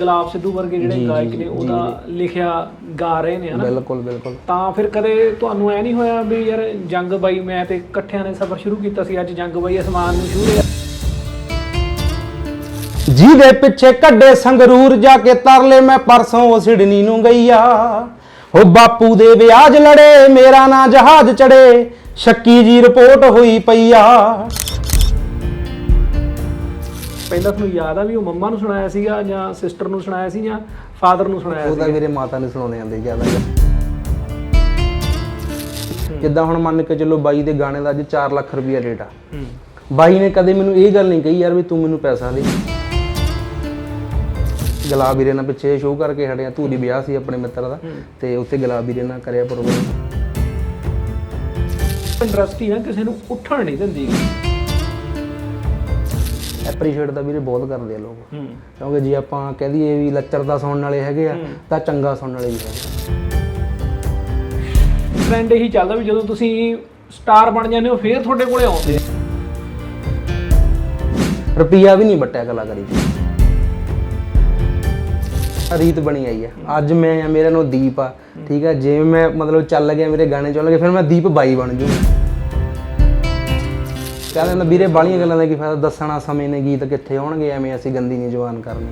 ਗੁਲਾਬ ਸਿੱਧੂ ਵਰਗੇ ਜਿਹੜੇ ਗਾਇਕ ਨੇ ਉਹਦਾ ਲਿਖਿਆ ਗਾ ਰਹੇ ਨੇ ਹਨਾ? ਬਿਲਕੁਲ ਬਿਲਕੁਲ। ਤਾਂ ਫਿਰ ਕਦੇ ਤੁਹਾਨੂੰ ਐ ਨਹੀਂ ਹੋਇਆ ਵੀ ਯਾਰ ਜੰਗ ਬਾਈ ਮੈਂ ਤੇ ਇਕੱਠਿਆਂ ਨੇ ਸਫ਼ਰ ਸ਼ੁਰੂ ਕੀਤਾ ਸੀ ਅੱਜ ਜੰਗ ਬਾਈ ਅਸਮਾਨ ਨੂੰ ਛੂ ਰਿਹਾ? ਜਿਹਦੇ ਪਿੱਛੇ ਕੱਢੇ ਸੰਗਰੂਰ ਜਾ ਕੇ ਤਰਲੇ ਮੈਂ ਪਰਸੋਂ ਸਿਡਨੀ ਨੂੰ ਗਈਆ ਹੋ ਬਾਪੂ ਦੇ ਵਿਆਜ ਲੜੇ ਮੇਰਾ ਨਾਂ ਜਹਾਜ਼ ਚੜੇ ਸ਼ੱਕੀ ਜੀ ਰਿਪੋਰਟ ਹੋਈ ਪਈਆ ਪਹਿਲਾਂ ਤੁਹਾਨੂੰ ਯਾਦ ਆ ਵੀ ਉਹ ਮੰਮਾ ਨੂੰ ਸੁਣਾਇਆ ਸੀਗਾ ਜਾਂ ਸਿਸਟਰ ਨੂੰ ਸੁਣਾਇਆ ਸੀ ਜਾਂ ਫਾਦਰ ਨੂੰ ਸੁਣਾਇਆ ਉਹ ਤਾਂ ਸੀ ਮੇਰੇ ਮਾਤਾ ਨੇ ਸੁਣਾਉਣੇ ਆਂਦੇ ਜ਼ਿਆਦਾ ਜਿੱਦਾਂ ਹੁਣ ਮੰਨ ਕੇ ਚੱਲੋ ਬਾਈ ਦੇ ਗਾਣੇ ਦਾ ਅੱਜ 4 ਲੱਖ ਰੁਪਈਆ ਰੇਟ ਆ। ਹੂੰ। ਬਾਈ ਨੇ ਕਦੇ ਮੈਨੂੰ ਇਹ ਗੱਲ ਨਹੀਂ ਕਹੀ ਯਾਰ ਵੀ ਤੂੰ ਮੈਨੂੰ ਪੈਸਾ ਦੇ। ਗੁਲਾਬ ਵੀਰੇ ਨਾਲ ਪਿੱਛੇ ਸ਼ੋਅ ਕਰਕੇ ਹਟਿਆ ਧੂਰੀ ਵਿਆਹ ਸੀ ਆਪਣੇ ਮਿੱਤਰ ਦਾ ਤੇ ਉੱਥੇ ਗੁਲਾਬ ਵੀਰੇ ਨਾਲ ਕਰਿਆ ਪ੍ਰੋਗਰਾਮ ਇੰਡਸਟਰੀ ਨਾ ਕਿਸੇ ਨੂੰ ਉੱਠਣ ਨਹੀਂ ਦਿੰਦੀ। ਐਪਰੀਸ਼ੀਏਟ ਤਾਂ ਵੀਰੇ ਬਹੁਤ ਕਰਦੇ ਆ ਲੋਕ। ਕਿਉਂਕਿ ਜੇ ਆਪਾਂ ਕਹਿ ਦਈਏ ਵੀ ਲੱਚਰ ਦਾ ਸੁਣਨ ਵਾਲੇ ਹੈਗੇ ਆ ਤਾਂ ਚੰਗਾ ਸੁਣਨ ਵਾਲੇ ਵੀ ਹੈਗੇ ਟ੍ਰੈਂਡ ਇਹੀ ਚੱਲਦਾ ਵੀ ਜਦੋਂ ਤੁਸੀਂ ਸਟਾਰ ਬਣ ਜਾਂਦੇ ਹੋ ਫੇਰ ਤੁਹਾਡੇ ਕੋਲੇ ਆਉਂਦੇ। ਰੁਪਈਆ ਵੀ ਨਹੀਂ ਬਟਿਆ ਕਲਾਕਾਰੀ ਰੀਤ ਬਣੀ ਆਈ ਆ। ਅੱਜ ਮੈਂ ਆ ਮੇਰੇ ਨਾਲ ਦੀਪ ਆ। ਠੀਕ ਆ ਜੇ ਮੈਂ ਮਤਲਬ ਚੱਲ ਗਿਆ ਮੇਰੇ ਗਾਣੇ ਚੱਲ ਗਏ ਫਿਰ ਮੈਂ ਦੀਪ ਬਾਈ ਬਣ ਜੂ। ਕਹਿੰਦੇ ਨਾ ਵੀਰੇ ਬਾਲੀਆਂ ਗੱਲਾਂ ਦਾ ਕੀ ਫਾਇਦਾ? ਦੱਸਣਾ ਸਮੇਂ ਨੇ ਗੀਤ ਕਿੱਥੇ ਆਉਣਗੇ, ਐਵੇਂ ਅਸੀਂ ਗੰਦੀ ਨਹੀਂ ਜਵਾਨ ਕਰਨੀ।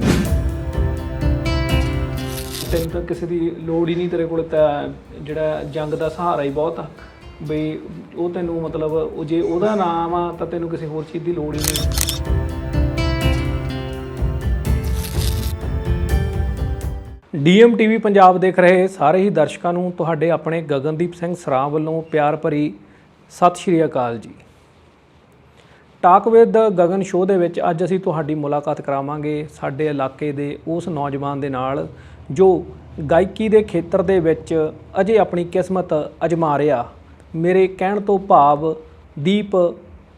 ਤੈਨੂੰ ਤਾਂ ਕਿਸੇ ਦੀ ਲੋੜ ਹੀ ਨਹੀਂ ਤੇਰੇ ਕੋਲ ਤਾਂ ਜਿਹੜਾ ਜੰਗ ਦਾ ਸਹਾਰਾ ਹੀ ਬਹੁਤ ਆ। ਬਈ ਉਹ ਤੈਨੂੰ ਮਤਲਬ ਉਹ ਜੇ ਉਹਦਾ ਨਾਮ ਆ ਤਾਂ ਤੈਨੂੰ ਕਿਸੇ ਹੋਰ ਚੀਜ਼ ਦੀ ਲੋੜ ਹੀ ਨਹੀਂ। ਡੀਐਮ ਟੀਵੀ ਪੰਜਾਬ ਦੇਖ ਰਹੇ ਸਾਰੇ ਹੀ ਦਰਸ਼ਕਾਂ ਨੂੰ ਤੁਹਾਡੇ ਆਪਣੇ ਗਗਨਦੀਪ ਸਿੰਘ ਸਰਾਂ ਵੱਲੋਂ ਪਿਆਰ ਭਰੀ ਸਤਿ ਸ਼੍ਰੀ ਅਕਾਲ ਜੀ। ਟਾਕ ਵਿਦ ਗਗਨ ਸ਼ੋਅ ਦੇ ਵਿੱਚ ਅੱਜ ਅਸੀਂ ਤੁਹਾਡੀ ਮੁਲਾਕਾਤ ਕਰਾਵਾਂਗੇ ਸਾਡੇ ਇਲਾਕੇ ਦੇ ਉਸ ਨੌਜਵਾਨ ਦੇ ਨਾਲ, ਜੋ ਗਾਇਕੀ ਦੇ ਖੇਤਰ ਦੇ ਵਿੱਚ ਅਜੇ ਆਪਣੀ ਕਿਸਮਤ ਅਜਮਾ ਰਿਹਾ। ਮੇਰੇ ਕਹਿਣ ਤੋਂ ਭਾਵ ਦੀਪ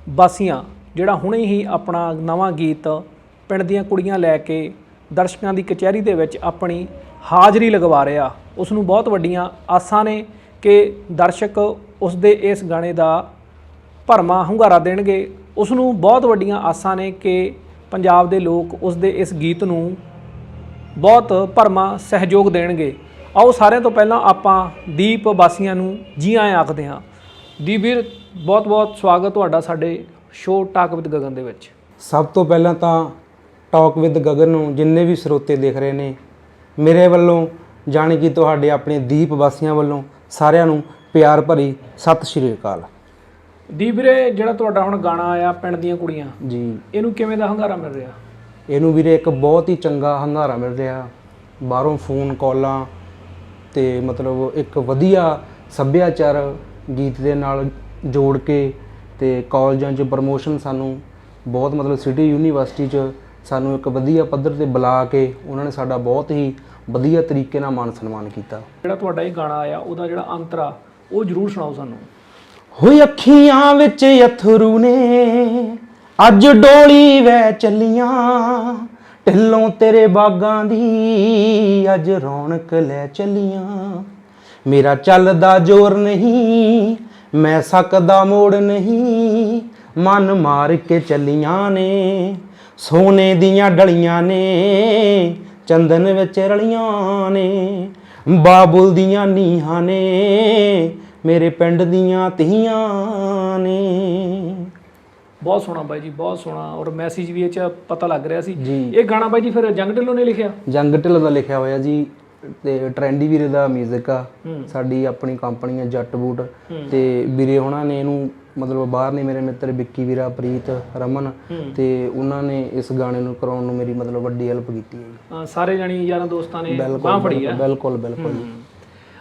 ਬਾਸੀਆਂ, ਜਿਹੜਾ ਹੁਣੇ ਹੀ ਆਪਣਾ ਨਵਾਂ ਗੀਤ ਪਿੰਡ ਦੀਆਂ ਕੁੜੀਆਂ ਲੈ ਕੇ ਦਰਸ਼ਕਾਂ ਦੀ ਕਚਹਿਰੀ ਦੇ ਵਿੱਚ ਆਪਣੀ ਹਾਜ਼ਰੀ ਲਗਵਾ ਰਿਹਾ। ਉਸ ਨੂੰ ਬਹੁਤ ਵੱਡੀਆਂ ਆਸਾਂ ਨੇ ਕਿ ਦਰਸ਼ਕ ਉਸ ਦੇ ਇਸ ਗਾਣੇ ਦਾ ਭਰਮਾ ਹੁੰਗਾਰਾ ਦੇਣਗੇ। ਉਸ ਨੂੰ ਬਹੁਤ ਵੱਡੀਆਂ ਆਸਾਂ ਨੇ ਕਿ ਪੰਜਾਬ ਦੇ ਲੋਕ ਉਸ ਦੇ ਇਸ ਗੀਤ ਨੂੰ ਬਹੁਤ ਭਰਮਾ ਸਹਿਯੋਗ ਦੇਣਗੇ। ਆਓ ਸਾਰਿਆਂ ਤੋਂ ਪਹਿਲਾਂ ਆਪਾਂ ਦੀਪ ਵਾਸੀਆਂ ਨੂੰ ਜੀ ਆਇਆਂ ਆਖਦੇ ਹਾਂ। ਦੀਪ ਵੀਰ ਬਹੁਤ ਬਹੁਤ ਸਵਾਗਤ ਤੁਹਾਡਾ ਸਾਡੇ ਸ਼ੋਅ ਟਾਕ ਵਿਦ ਗਗਨ ਦੇ ਵਿੱਚ। ਸਭ ਤੋਂ ਪਹਿਲਾਂ ਤਾਂ ਟਾਕ ਵਿਦ ਗਗਨ ਨੂੰ ਜਿੰਨੇ ਵੀ ਸਰੋਤੇ ਦੇਖ ਰਹੇ ਨੇ, ਮੇਰੇ ਵੱਲੋਂ ਜਾਣੀ ਕਿ ਤੁਹਾਡੇ ਆਪਣੇ ਦੀਪ ਵਾਸੀਆਂ ਵੱਲੋਂ ਸਾਰਿਆਂ ਨੂੰ ਪਿਆਰ ਭਰੀ ਸਤਿ ਸ਼੍ਰੀ ਅਕਾਲ। ਦੀਪ ਵੀਰੇ ਜਿਹੜਾ ਤੁਹਾਡਾ ਹੁਣ ਗਾਣਾ ਆਇਆ ਪਿੰਡ ਦੀਆਂ ਕੁੜੀਆਂ ਜੀ। ਇਹਨੂੰ ਕਿਵੇਂ ਦਾ ਹੁੰਗਾਰਾ ਮਿਲ ਰਿਹਾ? ਇਹਨੂੰ ਵੀਰੇ ਇੱਕ ਬਹੁਤ ਹੀ ਚੰਗਾ ਹੰਗਾਰਾ ਮਿਲ ਰਿਹਾ। ਬਾਹਰੋਂ ਫੋਨ ਕਾਲਾਂ ਤੇ ਮਤਲਬ ਇੱਕ ਵਧੀਆ ਸੱਭਿਆਚਾਰ ਗੀਤ ਦੇ ਨਾਲ ਜੋੜ ਕੇ ਤੇ ਕਾਲਜਾਂ 'ਚ ਪ੍ਰਮੋਸ਼ਨ ਸਾਨੂੰ ਬਹੁਤ ਮਤਲਬ ਸਿਟੀ ਯੂਨੀਵਰਸਿਟੀ 'ਚ ਸਾਨੂੰ ਇੱਕ ਵਧੀਆ ਪੱਧਰ ਤੇ ਬੁਲਾ ਕੇ ਉਹਨਾਂ ਨੇ ਸਾਡਾ ਬਹੁਤ ਹੀ ਵਧੀਆ ਤਰੀਕੇ ਨਾਲ ਮਾਨ ਸਨਮਾਨ ਕੀਤਾ। ਜਿਹੜਾ ਤੁਹਾਡਾ ਇਹ ਗਾਣਾ ਆਇਆ ਉਹਦਾ ਜਿਹੜਾ ਅੰਤਰਾ ਉਹ ਜਰੂਰ ਸੁਣਾਓ ਸਾਨੂੰ। ਹੋਈ ਅੱਖੀਆਂ ਵਿੱਚ ਅਥਰੂ ਨੇ। ਅੱਜ ਡੋਲੀ ਵੈ ਚੱਲੀਆਂ, ਢਿੱਲੋਂ ਤੇਰੇ ਬਾਗਾਂ ਦੀ। ਅੱਜ ਰੌਣਕ ਲੈ ਚੱਲੀਆਂ। ਮੇਰਾ ਚੱਲਦਾ ਜ਼ੋਰ ਨਹੀਂ, ਮੈਂ ਸਕਦਾ ਮੋੜ ਨਹੀਂ। ਮਨ ਮਾਰ ਕੇ ਚੱਲੀਆਂ ਨੇ, ਸੋਨੇ ਦੀਆਂ ਡਲੀਆਂ ਨੇ, ਚੰਦਨ ਵਿੱਚ ਰਲੀਆਂ ਨੇ। ਬਾਬੁਲ ਦੀਆਂ ਨੀਹਾਂ ਨੇ ਮੇਰੇ ਪਿੰਡ ਦੀਆਂ ਧੀਆਂ ਨੇ। ਬਹੁਤ ਸੋਹਣਾ ਬਾਈ ਜੀ ਬਹੁਤ ਸੋਹਣਾ। ਔਰ ਮੈਸੇਜ ਵੀ ਇਹ ਚ ਪਤਾ ਲੱਗ ਰਿਹਾ ਸੀ। ਜੀ। ਇਹ ਗਾਣਾ ਬਾਈ ਜੀ ਫਿਰ ਜੰਗ ਢਿੱਲੋਂ ਨੇ ਲਿਖਿਆ? ਜੰਗ ਢਿੱਲੋਂ ਦਾ ਲਿਖਿਆ ਹੋਇਆ ਜੀ। ਤੇ ਟ੍ਰੈਂਡੀ ਵੀਰੇ ਦਾ 뮤직 ਆ। ਸਾਡੀ ਆਪਣੀ ਕੰਪਨੀ ਹੈ ਜੱਟ ਬੂਟ। ਤੇ ਵੀਰੇ ਉਹਨਾਂ ਨੇ ਇਹਨੂੰ ਮਤਲਬ ਬਾਹਰ ਨੇ ਮੇਰੇ ਮਿੱਤਰ ਵਿੱਕੀ ਵੀਰਾ ਪ੍ਰੀਤ ਰਮਨ। ਤੇ ਉਹਨਾਂ ਨੇ ਇਸ ਗਾਣੇ ਨੂੰ ਕਰਾਉਣ ਨੂੰ ਮੇਰੀ ਮਤਲਬ ਵੱਡੀ ਹੈਲਪ ਕੀਤੀ ਹੈ ਜੀ। ਅਹ ਸਾਰੇ ਜਾਣੀ ਯਾਰਾਂ ਦੋਸਤਾਂ ਨੇ ਬਾਹ ਫੜੀ ਆ। ਬਿਲਕੁਲ ਬਿਲਕੁਲ ਜੀ।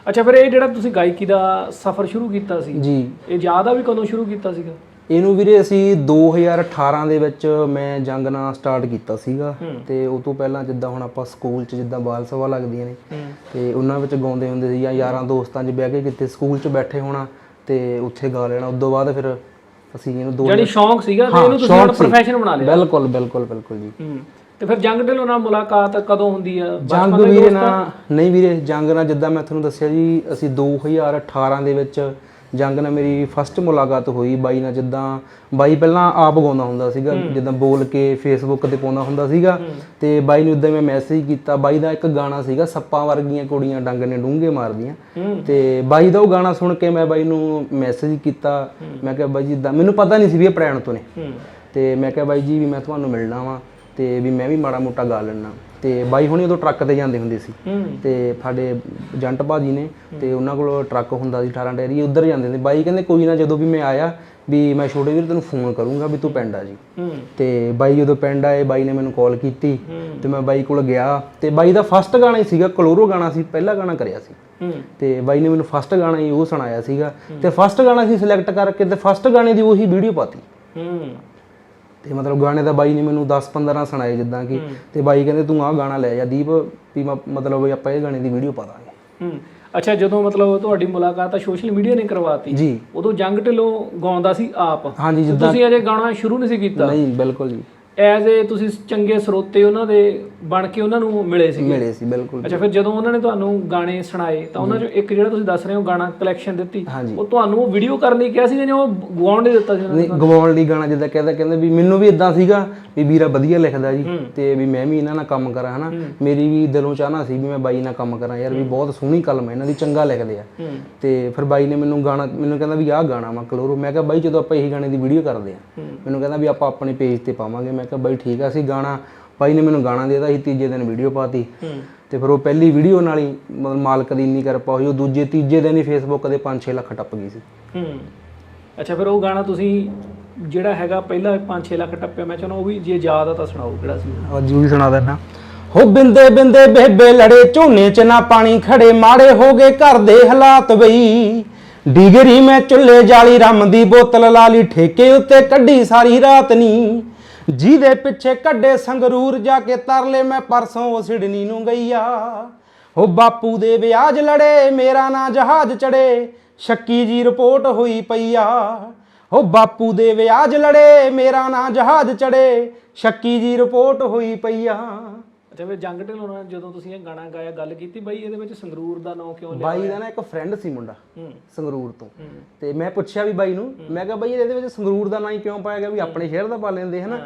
ਅੱਛਾ ਫਿਰ ਇਹ ਜਿਹੜਾ ਤੁਸੀਂ ਗਾਇਕੀ ਦਾ ਸਫ਼ਰ ਸ਼ੁਰੂ ਕੀਤਾ ਸੀ ਜੀ। ਇਹ ਯਾਦ ਆ ਵੀ ਕਦੋਂ ਸ਼ੁਰੂ ਕੀਤਾ ਸੀਗਾ? ਇਹਨੂੰ ਵੀਰੇ ਅਸੀਂ 2018 ਦੇ ਵਿੱਚ ਮੈਂ ਜੰਗ ਨਾਲ ਸਟਾਰਟ ਕੀਤਾ ਸੀਗਾ ਤੇ ਉਸ ਤੋਂ ਪਹਿਲਾਂ ਜਿੱਦਾਂ ਹੁਣ ਆਪਾਂ ਸਕੂਲ 'ਚ ਜਿੱਦਾਂ ਬਾਲ ਸਭਾ ਲੱਗਦੀਆਂ ਨੇ ਤੇ ਉਹਨਾਂ ਵਿੱਚ ਗਾਉਂਦੇ ਹੁੰਦੇ ਸੀ ਜਾਂ ਯਾਰਾਂ ਦੋਸਤਾਂ 'ਚ ਬਹਿ ਕੇ ਕਿਤੇ ਸਕੂਲ 'ਚ ਬੈਠੇ ਹੋਣਾ ਤੇ ਉੱਥੇ ਗਾ ਲੈਣਾ। ਉਸ ਤੋਂ ਬਾਅਦ ਫਿਰ ਅਸੀਂ ਇਹਨੂੰ ਦੋ ਜਾਨੀ ਸ਼ੌਂਕ ਸੀਗਾ ਤੇ ਇਹਨੂੰ ਤੁਸੀਂ ਹੁਣ ਪ੍ਰੋਫੈਸ਼ਨ ਬਣਾ ਲਿਆ। ਬਿਲਕੁਲ ਬਿਲਕੁਲ ਬਿਲਕੁਲ ਜੀ। ਤੇ ਫਿਰ ਜੰਗ ਢਿੱਲੋਂ ਨਾਲ ਮੁਲਾਕਾਤ ਕਦੋਂ ਹੁੰਦੀ ਆ? ਜੰਗ ਵੀਰੇ ਨਾਲ ਨਹੀਂ ਵੀਰੇ ਜੰਗ ਨਾਲ ਜਿੱਦਾਂ ਮੈਂ ਤੁਹਾਨੂੰ ਦੱਸਿਆ ਜੀ ਅਸੀਂ 2018 ਦੇ ਵਿੱਚ ਜੰਗ ਨਾਲ ਮੇਰੀ ਫਸਟ ਮੁਲਾਕਾਤ ਹੋਈ ਬਾਈ ਨਾਲ ਜਿੱਦਾਂ ਬਾਈ ਪਹਿਲਾਂ ਆਪ ਗਾਉਂਦਾ ਹੁੰਦਾ ਸੀਗਾ ਜਿੱਦਾਂ ਬੋਲ ਕੇ ਫੇਸਬੁੱਕ ਤੇ ਪਾਉਂਦਾ ਹੁੰਦਾ ਸੀਗਾ। ਤੇ ਬਾਈ ਨੂੰ ਇਦਾਂ ਮੈਂ ਮੈਸੇਜ ਕੀਤਾ ਬਾਈ ਦਾ ਇੱਕ ਗਾਣਾ ਸੀਗਾ ਸੱਪਾਂ ਵਰਗੀਆਂ ਕੁੜੀਆਂ ਡੰਗ ਨੇ ਡੂੰਘੇ ਮਾਰਦੀਆਂ। ਤੇ ਬਾਈ ਦਾ ਉਹ ਗਾਣਾ ਸੁਣ ਕੇ ਮੈਂ ਬਾਈ ਨੂੰ ਮੈਸੇਜ ਕੀਤਾ। ਮੈਂ ਕਿਹਾ ਬਾਈ ਜੀ ਮੈਨੂੰ ਪਤਾ ਨਹੀਂ ਸੀ ਵੀ ਇਹ ਪ੍ਰੈਣ ਤੋਂ ਨੇ। ਤੇ ਮੈਂ ਕਿਹਾ ਬਾਈ ਜੀ ਵੀ ਮੈਂ ਤੁਹਾਨੂੰ ਮਿਲਣਾ ਵਾਂ। ਤੇ ਵੀ ਮੈਂ ਵੀ ਮਾੜਾ ਮੋਟਾ ਗਾ ਲੈਣਾ ਤੇ ਬਾਈ ਹੁਣੀ ਉਦੋਂ ਟਰੱਕ ਤੇ ਜਾਂਦੇ ਹੁੰਦੇ ਸੀ। ਤੇ ਸਾਡੇ ਜੰਟ ਭਾਜੀ ਨੇ ਤੇ ਉਹਨਾਂ ਕੋਲ ਟਰੱਕ ਹੁੰਦਾ ਸੀ 18 ਟੈਰੀ ਉੱਧਰ ਜਾਂਦੇ ਨੇ ਬਾਈ ਕਹਿੰਦੇ ਕੋਈ ਨਾ ਜਦੋਂ ਵੀ ਮੈਂ ਆਇਆ ਵੀ ਮੈਂ ਛੋਟੇ ਵੀਰ ਤੈਨੂੰ ਫੋਨ ਕਰੂੰਗਾ ਵੀ ਤੂੰ ਪਿੰਡ ਆ ਜੀ। ਤੇ ਬਾਈ ਜਦੋਂ ਪਿੰਡ ਆਏ ਬਾਈ ਨੇ ਮੈਨੂੰ ਕਾਲ ਕੀਤੀ। ਤੇ ਮੈਂ ਬਾਈ ਕੋਲ ਗਿਆ। ਤੇ ਬਾਈ ਦਾ ਫਸਟ ਗਾਣਾ ਹੀ ਸੀਗਾ ਕਲੋਰੋ ਗਾਣਾ ਸੀ ਪਹਿਲਾ ਗਾਣਾ ਕਰਿਆ ਸੀ। ਤੇ ਬਾਈ ਨੇ ਮੈਨੂੰ ਫਸਟ ਗਾਣਾ ਹੀ ਉਹ ਸੁਣਾਇਆ ਸੀਗਾ। ਤੇ ਫਸਟ ਗਾਣਾ ਸੀ ਸਿਲੈਕਟ ਕਰਕੇ ਤੇ ਫਸਟ ਗਾਣੇ ਦੀ ਉਹੀ ਵੀਡੀਓ ਪਾਤੀ। ਤੇ ਮਤਲਬ ਗਾਣੇ ਦਾ ਬਾਈ ਨੇ ਮੈਨੂੰ 10 15 ਸੁਣਾਏ ਜਿੱਦਾਂ ਕਿ ਤੇ ਬਾਈ ਕਹਿੰਦੇ ਤੂੰ ਆਹ ਗਾਣਾ ਲੈ ਜਾ ਦੀਪ ਵੀ ਮਤਲਬ ਆਪਾਂ ਇਹ ਗਾਣੇ ਦੀ ਵੀਡੀਓ ਪਾ ਦਾਂਗੇ। ਹੂੰ। ਅੱਛਾ ਜਦੋਂ ਮਤਲਬ ਤੁਹਾਡੀ ਮੁਲਾਕਾਤ ਤਾਂ ਸੋਸ਼ਲ ਮੀਡੀਆ ਨੇ ਕਰਵਾਤੀ ਜੀ। ਉਦੋਂ ਜੰਗ ਢਿੱਲੋਂ ਗਾਉਂਦਾ ਸੀ ਆਪ? ਹਾਂਜੀ ਜਿੱਦਾਂ ਤੁਸੀਂ ਅਜੇ ਗਾਣਾ ਸ਼ੁਰੂ ਨਹੀਂ ਸੀ ਕੀਤਾ? ਨਹੀਂ ਬਿਲਕੁਲ ਜੀ। ਐਜ਼ ਏ ਤੁਸੀਂ ਚੰਗੇ ਸਰੋਤੇ ਉਹਨਾਂ ਦੇ ਬਣ ਕੇ ਉਹਨਾਂ ਨੂੰ ਮਿਲੇ ਸੀ ਮਿਲੇ ਸੀ ਬਿਲਕੁਲ। ਅੱਛਾ ਫਿਰ ਜਦੋਂ ਉਹਨਾਂ ਨੇ ਤੁਹਾਨੂੰ ਗਾਣੇ ਸੁਣਾਏ ਤਾਂ ਉਹਨਾਂ ਚੋਂ ਇੱਕ ਜਿਹੜਾ ਤੁਸੀਂ ਦੱਸ ਰਹੇ ਹੋ ਗਾਣਾ ਕਲੈਕਸ਼ਨ ਦਿੱਤੀ। ਉਹ ਤੁਹਾਨੂੰ ਵੀਡੀਓ ਕਰਨ ਲਈ ਕਿਹਾ ਸੀ ਜਾਂ ਉਹ ਗਾਉਣ ਨਹੀਂ ਦਿੱਤਾ ਸੀ ਉਹਨਾਂ ਨੇ ਗਵਾਉਣ ਲਈ ਗਾਣਾ ਜਿੱਦਾਂ ਕਹਿੰਦਾ ਕਹਿੰਦੇ ਵੀ ਮੈਨੂੰ ਵੀ ਇਦਾਂ ਸੀਗਾ ਵੀ ਵੀਰਾ ਵਧੀਆ ਲਿਖਦਾ ਜੀ ਤੇ ਵੀ ਮੈਂ ਵੀ ਇਹਨਾਂ ਨਾਲ ਕੰਮ ਕਰਾਂ ਹਨਾ। ਮੇਰੀ ਵੀ ਦਿਲੋਂ ਚਾਹਨਾ ਸੀ ਵੀ ਮੈਂ ਬਾਈ ਨਾਲ ਕੰਮ ਕਰਾਂ ਯਾਰ ਵੀ ਬਹੁਤ ਸੋਹਣੀ ਕਲਮ ਹੈ ਇਹਨਾਂ ਦੀ ਚੰਗਾ ਲਿਖਦੇ ਆ। ਤੇ ਫਿਰ ਬਾਈ ਨੇ ਮੈਨੂੰ ਗਾਣਾ ਮੈਨੂੰ ਕਹਿੰਦਾ ਵੀ ਆਹ ਗਾਣਾ ਵਾ ਕਲੋਰੋ। ਮੈਂ ਕਿਹਾ ਬਾਈ ਜਦੋਂ ਆਪਾਂ ਇਹੀ ਗਾਣੇ ਦੀ ਵੀਡੀਓ ਕਰਦੇ ਆ ਮੈਨੂੰ ਕਹਿੰਦਾ ਵੀ ਆਪਾਂ ਆਪਣੇ ਪੇਜ ਤੇ ਪਾਵਾਂਗੇ। ਮੈਂ ਕਿਹਾ ਬਾਈ ਠੀਕ ਆ ਅਸੀਂ ਗਾਣਾ ਬਾਈ ਨੇ ਮੈਨੂੰ ਗਾਣਾ ਦੇਤਾ ਸੀ ਤੀਜੇ ਦਿਨ ਵੀਡੀਓ ਪਾਤੀ। ਤੇ ਫਿਰ ਉਹ ਪਹਿਲੀ ਵੀਡੀਓ ਨਾਲ ਹੀ ਮਤਲਬ ਮਾਲਕ ਦੀ ਇੰਨੀ ਕਿਰਪਾ ਹੋਈ ਉਹ ਦੂਜੇ ਤੀਜੇ ਦਿਨ ਹੀ ਫੇਸਬੁੱਕ ਦੇ 5-6 ਲੱਖ ਟੱਪ ਗਈ ਸੀ। ਹੂੰ। ਅੱਛਾ ਫਿਰ ਉਹ ਗਾਣਾ ਤੁਸੀਂ ਜਿਹੜਾ ਹੈਗਾ ਪਹਿਲਾ 5-6 ਲੱਖ ਟੱਪਿਆ ਮੈਂ ਚਾਹੁੰਦਾ ਉਹ ਵੀ ਜੇ ਯਾਦ ਆ ਤਾਂ ਸੁਣਾਓ ਕਿਹੜਾ ਸੀ ਅੱਜ ਵੀ ਸੁਣਾ ਦੇਣਾ ਹੋ ਬਿੰਦੇ ਬਿੰਦੇ ਬੇਬੇ ਲੜੇ ਝੋਨੇ ਚ ਨਾ ਪਾਣੀ ਖੜੇ ਮਾੜੇ ਹੋ ਗਏ ਘਰ ਦੇ ਹਾਲਾਤ ਬਈ। ਡਿਗਰੀ ਮੈਂ ਚੁੱਲ੍ਹੇ ਜਾਲੀ ਰੰਮ ਦੀ ਬੋਤਲ ਲਾ ਲਈ ਠੇਕੇ ਉੱਤੇ ਕੱਢੀ ਸਾਰੀ ਰਾਤ ਨੀ। ਜਿਹਦੇ ਪਿੱਛੇ ਕੱਢੇ ਸੰਗਰੂਰ ਜਾ ਕੇ ਤਰਲੇ ਮੈਂ ਪਰਸੋਂ ਉਹ ਸਿਡਨੀ ਨੂੰ ਗਈ ਆ। ਉਹ ਬਾਪੂ ਦੇ ਵਿਆਜ ਲੜੇ, ਮੇਰਾ ਨਾਂ ਜਹਾਜ਼ ਚੜੇ, ਸ਼ੱਕੀ ਜੀ ਰਿਪੋਰਟ ਹੋਈ ਪਈ ਆ। ਉਹ ਬਾਪੂ ਦੇ ਵਿਆਜ ਲੜੇ, ਮੇਰਾ ਨਾਂ ਜਹਾਜ਼ ਚੜੇ, ਸ਼ੱਕੀ ਜੀ ਰਿਪੋਰਟ ਹੋਈ ਪਈ ਆ। ਅੱਛਾ ਫਿਰ ਜੰਗ ਢਿੱਲੋਂ ਨਾਲ ਜਦੋਂ ਤੁਸੀਂ ਇਹ ਗਾਣਾ ਗਾਇਆ ਗੱਲ ਕੀਤੀ ਬਾਈ ਇਹਦੇ ਵਿੱਚ ਸੰਗਰੂਰ ਦਾ ਨਾਂ ਕਿਉਂ ਲਿਆ ਬਾਈ ਦਾ ਨਾ ਇੱਕ ਫਰੈਂਡ ਸੀ ਮੁੰਡਾ ਸੰਗਰੂਰ ਤੋਂ। ਤੇ ਮੈਂ ਪੁੱਛਿਆ ਵੀ ਬਾਈ ਨੂੰ ਮੈਂ ਕਿਹਾ ਬਾਈ ਇਹਦੇ ਵਿੱਚ ਸੰਗਰੂਰ ਦਾ ਨਾਂ ਹੀ ਕਿਉਂ ਪਾਇਆ ਗਿਆ? ਵੀ ਆਪਣੇ ਸ਼ਹਿਰ ਦਾ ਪਾ ਲੈਂਦੇ ਹਨਾ?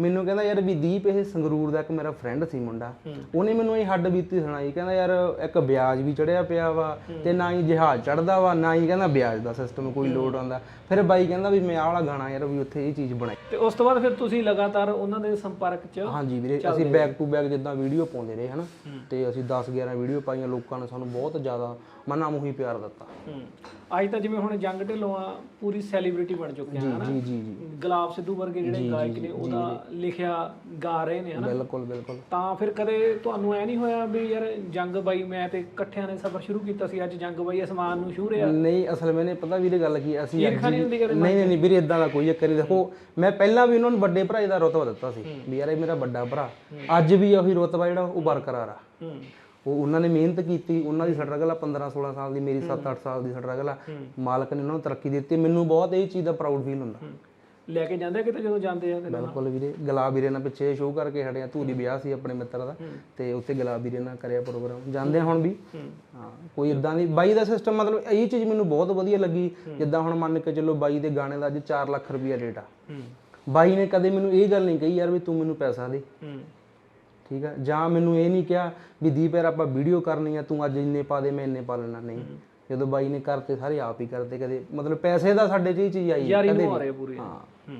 ਮੈਨੂੰ ਕਹਿੰਦਾ ਯਾਰ ਵੀ ਦੀਪ ਇਹ ਸੰਗਰੂਰ ਦਾ ਇੱਕ ਮੇਰਾ ਫਰੈਂਡ ਸੀ ਮੁੰਡਾ। ਉਹਨੇ ਮੈਨੂੰ ਇਹ ਹੱਡ ਬੀਤੀ ਸੁਣਾਈ ਕਹਿੰਦਾ ਯਾਰ ਇੱਕ ਵਿਆਜ ਵੀ ਚੜਿਆ ਪਿਆ ਵਾ ਤੇ ਨਾ ਹੀ ਜਹਾਜ਼ ਚੜਦਾ ਵਾ ਨਾ ਹੀ ਕਹਿੰਦਾ ਵਿਆਜ ਦਾ ਸਿਸਟਮ ਕੋਈ ਲੋਡ ਆਉਂਦਾ। ਫਿਰ ਬਾਈ ਕਹਿੰਦਾ ਵੀ ਮੈਂ ਆਹ ਵਾਲਾ ਗਾਣਾ ਯਾਰ ਵੀ ਉੱਥੇ ਇਹ ਚੀਜ਼ ਬਣਾਈ। ਤੇ ਉਸ ਤੋਂ ਬਾਅਦ ਫਿਰ ਤੁਸੀਂ ਲਗਾਤਾਰ ਉਹਨਾਂ ਦੇ ਸੰਪਰਕ 'ਚ ਹਾਂਜੀ ਵੀਰੇ ਅਸੀਂ ਬੈਕ ਟੂ ਬੈਕ ਜਿੱਦਾਂ ਵੀਡੀਓ ਪਾਉਂਦੇ ਰਹੇ ਹਨਾ। ਤੇ ਅਸੀਂ 10 11 ਵੀਡੀਓ ਪਾਈਆਂ ਲੋਕਾਂ ਨੇ ਸਾਨੂੰ ਬਹੁਤ ਜ਼ਿਆਦਾ ਮਨਾ ਮੁਹੀ ਪਿਆਰ ਦਿੱਤਾ। ਅੱਜ ਤਾਂ ਜਿਵੇਂ ਹੁਣ ਜੰਗ ਢਿੱਲੋਂ ਆ ਪੂਰੀ ਸੈਲੀਬ੍ਰਿਟੀ ਬਣ ਚੁੱਕੇ ਆ ਹਨਾ? ਜੀ ਜੀ ਜੀ। ਗੁਲਾਬ ਸਿੱਧੂ ਵਰਗੇ ਜਿਹੜੇ ਗਾਇਕ ਨੇ ਉਹਦਾ ਲਿਖਿਆ ਗਾ ਰਹੇ ਨੇ ਹਨਾ? ਬਿਲਕੁਲ ਬਿਲਕੁਲ। ਤਾਂ ਫਿਰ ਕਦੇ ਤੁਹਾਨੂੰ ਐ ਨਹੀਂ ਹੋਇਆ ਵੀ ਯਾਰ ਜੰਗ ਬਾਈ ਮੈਂ ਤੇ ਇਕੱਠਿਆਂ ਨੇ ਸਫ਼ਰ ਸ਼ੁਰੂ ਕੀਤਾ ਸੀ ਅੱਜ ਜੰਗ ਬਾਈ ਅਸਮਾਨ ਨੂੰ ਛੂ ਰਿਹਾ? ਨਹੀਂ ਅਸਲ ਮੈਨੇ ਪਤਾ ਵੀਰੇ ਗੱਲ ਕੀ ਅਸੀਂ ਨਹੀਂ ਨਹੀਂ ਨਹੀਂ ਵੀਰੇ ਇਦਾਂ ਦਾ ਕੋਈ ਚੱਕਰ ਨਹੀਂ ਦੇਖੋ ਮੈਂ ਪਹਿਲਾਂ ਵੀ ਉਹਨਾਂ ਨੂੰ ਵੱਡੇ ਭਰਾ ਦਾ ਰੁਤਬਾ ਦਿੱਤਾ ਸੀ ਵੀ ਯਾਰ ਇਹ ਮੇਰਾ ਵੱਡਾ ਭਰਾ ਅੱਜ ਵੀ ਉਹੀ ਰੁਤਬਾ ਜਿਹੜਾ ਉਹ ਬਰਕਰਾਰ ਆ। ਉਹ ਉਹਨਾਂ ਨੇ ਮਿਹਨਤ ਕੀਤੀ ਉਹਨਾਂ ਦੀ ਸਟਰਗਲ ਆ 15 16 ਸਾਲ ਦੀ ਮੇਰੀ 7 8 ਸਾਲ ਦੀ ਸਟਰਗਲ ਆ। ਮਾਲਕ ਨੇ ਉਹਨਾਂ ਨੂੰ ਤਰੱਕੀ ਦਿੱਤੀ ਮੈਨੂੰ ਬਹੁਤ ਇਹ ਚੀਜ਼ ਦਾ ਪ੍ਰਾਊਡ ਫੀਲ ਹੁੰਦਾ। ਲੈ ਕੇ ਜਾਂਦੇ ਕਿਤੇ ਜਦੋਂ ਜਾਂਦੇ ਆ ਬਿਲਕੁਲ ਵੀਰੇ ਗੁਲਾਬ ਵੀਰੇ ਨਾਲ ਪਿੱਛੇ ਸ਼ੋਅ ਕਰਕੇ ਹਟਿਆ ਧੂਰੀ ਵਿਆਹ ਸੀ ਆਪਣੇ ਮਿੱਤਰ ਦਾ ਤੇ ਉੱਥੇ ਗੁਲਾਬ ਵੀਰੇ ਨਾਲ ਕਰਿਆ ਪ੍ਰੋਗਰਾਮ ਜਾਂਦੇ ਹੁਣ ਵੀ? ਹਾਂ। ਕੋਈ ਇਦਾਂ ਦੀ ਬਾਈ ਦਾ ਸਿਸਟਮ ਮਤਲਬ ਇਹ ਚੀਜ਼ ਮੈਨੂੰ ਬਹੁਤ ਵਧੀਆ ਲੱਗੀ ਜਿੱਦਾਂ ਹੁਣ ਮੰਨ ਕੇ ਚੱਲੋ ਬਾਈ ਦੇ ਗਾਣੇ ਦਾ ਅੱਜ 4 ਲੱਖ ਰੁਪਈਆ ਰੇਟ ਆ। ਬਾਈ ਨੇ ਕਦੇ ਮੈਨੂੰ ਇਹ ਗੱਲ ਨਹੀਂ ਕਹੀ ਯਾਰ ਵੀ ਤੂੰ ਮੈਨੂੰ ਪੈਸਾ ਦੇ। ਠੀਕ ਆ ਜਾਂ ਮੈਨੂੰ ਇਹ ਨਹੀਂ ਕਿਹਾ ਵੀ ਦੀਪ ਯਾਰ ਆਪਾਂ ਵੀਡੀਓ ਕਰਨੀ ਆ ਤੂੰ ਅੱਜ ਇੰਨੇ ਪਾ ਦੇ ਮੈਂ ਇੰਨੇ ਪਾ ਲੈਣਾ ਨਹੀਂ। ਜਦੋਂ ਬਾਈ ਨੇ ਕਰਤੇ ਸਾਰੇ ਆਪ ਹੀ ਕਰਦੇ ਕਦੇ ਮਤਲਬ ਪੈਸੇ ਦਾ ਸਾਡੇ 'ਚ ਇਹ ਚੀਜ਼ ਆਈ ਯਾਰੀ ਕਦੇ ਨੂੰ ਆ ਰਹੇ ਪੂਰੀ। ਹਾਂ। ਹੂੰ।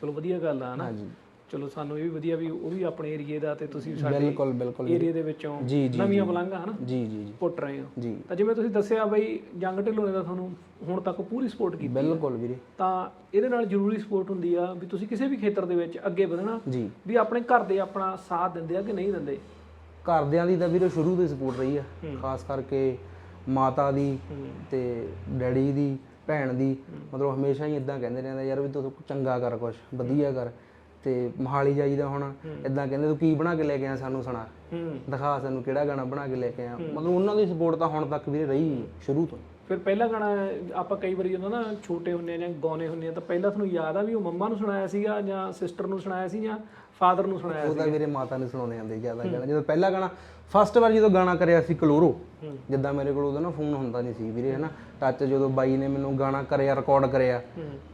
ਚਲੋ ਵਧੀਆ ਗੱਲ ਆ ਨਾ ਹਾਂਜੀ। ਚਲੋ ਸਾਨੂੰ ਇਹ ਵੀ ਵਧੀਆ ਵੀ ਉਹ ਵੀ ਆਪਣੇ ਏਰੀਏ ਦਾ ਤੇ ਤੁਸੀਂ ਸਾਡੇ ਬਿਲਕੁਲ ਬਿਲਕੁਲ ਏਰੀਏ ਦੇ ਵਿੱਚੋਂ ਜੀ, ਜੀ, ਨਵੀਆਂ ਪਲੰਘਾਂ ਹਨਾ? ਜੀ ਜੀ ਜੀ। ਪੁੱਟ ਰਹੇ ਹੋ। ਜੀ। ਤਾਂ ਜਿਵੇਂ ਤੁਸੀਂ ਦੱਸਿਆ ਬਈ ਜੰਗ ਢਿੱਲੋਂ ਤਾਂ ਤੁਹਾਨੂੰ ਹੁਣ ਤੱਕ ਪੂਰੀ ਸਪੋਰਟ ਕੀਤੀ ਬਿਲਕੁਲ ਵੀਰੇ। ਤਾਂ ਇਹਦੇ ਨਾਲ ਜ਼ਰੂਰੀ ਸਪੋਰਟ ਹੁੰਦੀ ਆ ਵੀ ਤੁਸੀਂ ਕਿਸੇ ਵੀ ਖੇਤਰ ਦੇ ਵਿੱਚ ਅੱਗੇ ਵਧਣਾ ਜੀ। ਵੀ ਆਪਣੇ ਘਰ ਦੇ ਆਪਣਾ ਸਾਥ ਦਿੰਦੇ ਆ ਕਿ ਨਹੀਂ ਦਿੰਦੇ? ਘਰਦਿਆਂ ਦੀ ਤਾਂ ਵੀਰੇ ਸ਼ੁਰੂ ਤੋਂ ਸਪੋਰਟ ਰਹੀ ਆ। ਖਾਸ ਕਰਕੇ ਮਾਤਾ ਦੀ ਤੇ ਡੈਡੀ ਦੀ ਭੈਣ ਦੀ। ਮਤਲਬ ਹਮੇਸ਼ਾ ਹੀ ਇਦਾਂ ਕਹਿੰਦੇ ਰਹਿੰਦੇ ਯਾਰ ਵੀ ਤੂੰ ਚੰਗਾ ਕਰ ਕੁਛ ਵਧੀਆ ਕਰ। ਤੇ ਮਹਾਲੀ ਜਾਈਦਾ ਹੁਣ ਇਦਾਂ ਕਹਿੰਦੇ ਤੂੰ ਕੀ ਬਣਾ ਕੇ ਲੈ ਕੇ ਆਇਆ ਸਾਨੂੰ ਸੁਣਾ? ਦਿਖਾ ਸਾਨੂੰ ਕਿਹੜਾ ਗਾਣਾ ਬਣਾ ਕੇ ਲੈ ਕੇ ਆਇਆ। ਮਤਲਬ ਉਹਨਾਂ ਦੀ ਸਪੋਰਟ ਤਾਂ ਹੁਣ ਤੱਕ ਵੀਰੇ ਰਹੀ ਸ਼ੁਰੂ ਤੋਂ ਫਿਰ ਪਹਿਲਾ ਗਾਣਾ ਆਪਾਂ ਕਈ ਵਾਰੀ ਜਦੋਂ ਨਾ ਛੋਟੇ ਹੁੰਨੇ ਆ ਜਾਂ ਗਾਉਨੇ ਹੁੰਨੇ ਆ ਤਾਂ ਪਹਿਲਾਂ ਤੁਹਾਨੂੰ ਯਾਦ ਆ ਵੀ ਉਹ ਮੰਮਾ ਨੂੰ ਸੁਣਾਇਆ ਸੀਗਾ ਜਾਂ ਸਿਸਟਰ ਨੂੰ ਸੁਣਾਇਆ ਸੀ ਜਾਂ ਫਾਦਰ ਨੂੰ ਸੁਣਾਇਆ ਉਹ ਤਾਂ ਮੇਰੇ ਮਾਤਾ ਨੂੰ ਸੁਣਾਉਂਦੇ ਜਾਂਦੇ ਜ਼ਿਆਦਾ ਗਾਣਾ। ਜਦੋਂ ਪਹਿਲਾ ਗਾਣਾ ਫਸਟ ਵਾਰ ਜਦੋਂ ਗਾਣਾ ਕਰਿਆ ਸੀ ਕਲੋਰੋ ਜਿੱਦਾਂ ਮੇਰੇ ਕੋਲ ਉਹਦਾ ਨਾ ਫੋਨ ਹੁੰਦਾ ਨਹੀਂ ਸੀ ਵੀਰੇ ਹਨਾ। ਟੱਚ ਜਦੋਂ ਬਾਈ ਨੇ ਮੈਨੂੰ ਗਾਣਾ ਕਰਿਆ ਰਿਕਾਰਡ ਕਰਿਆ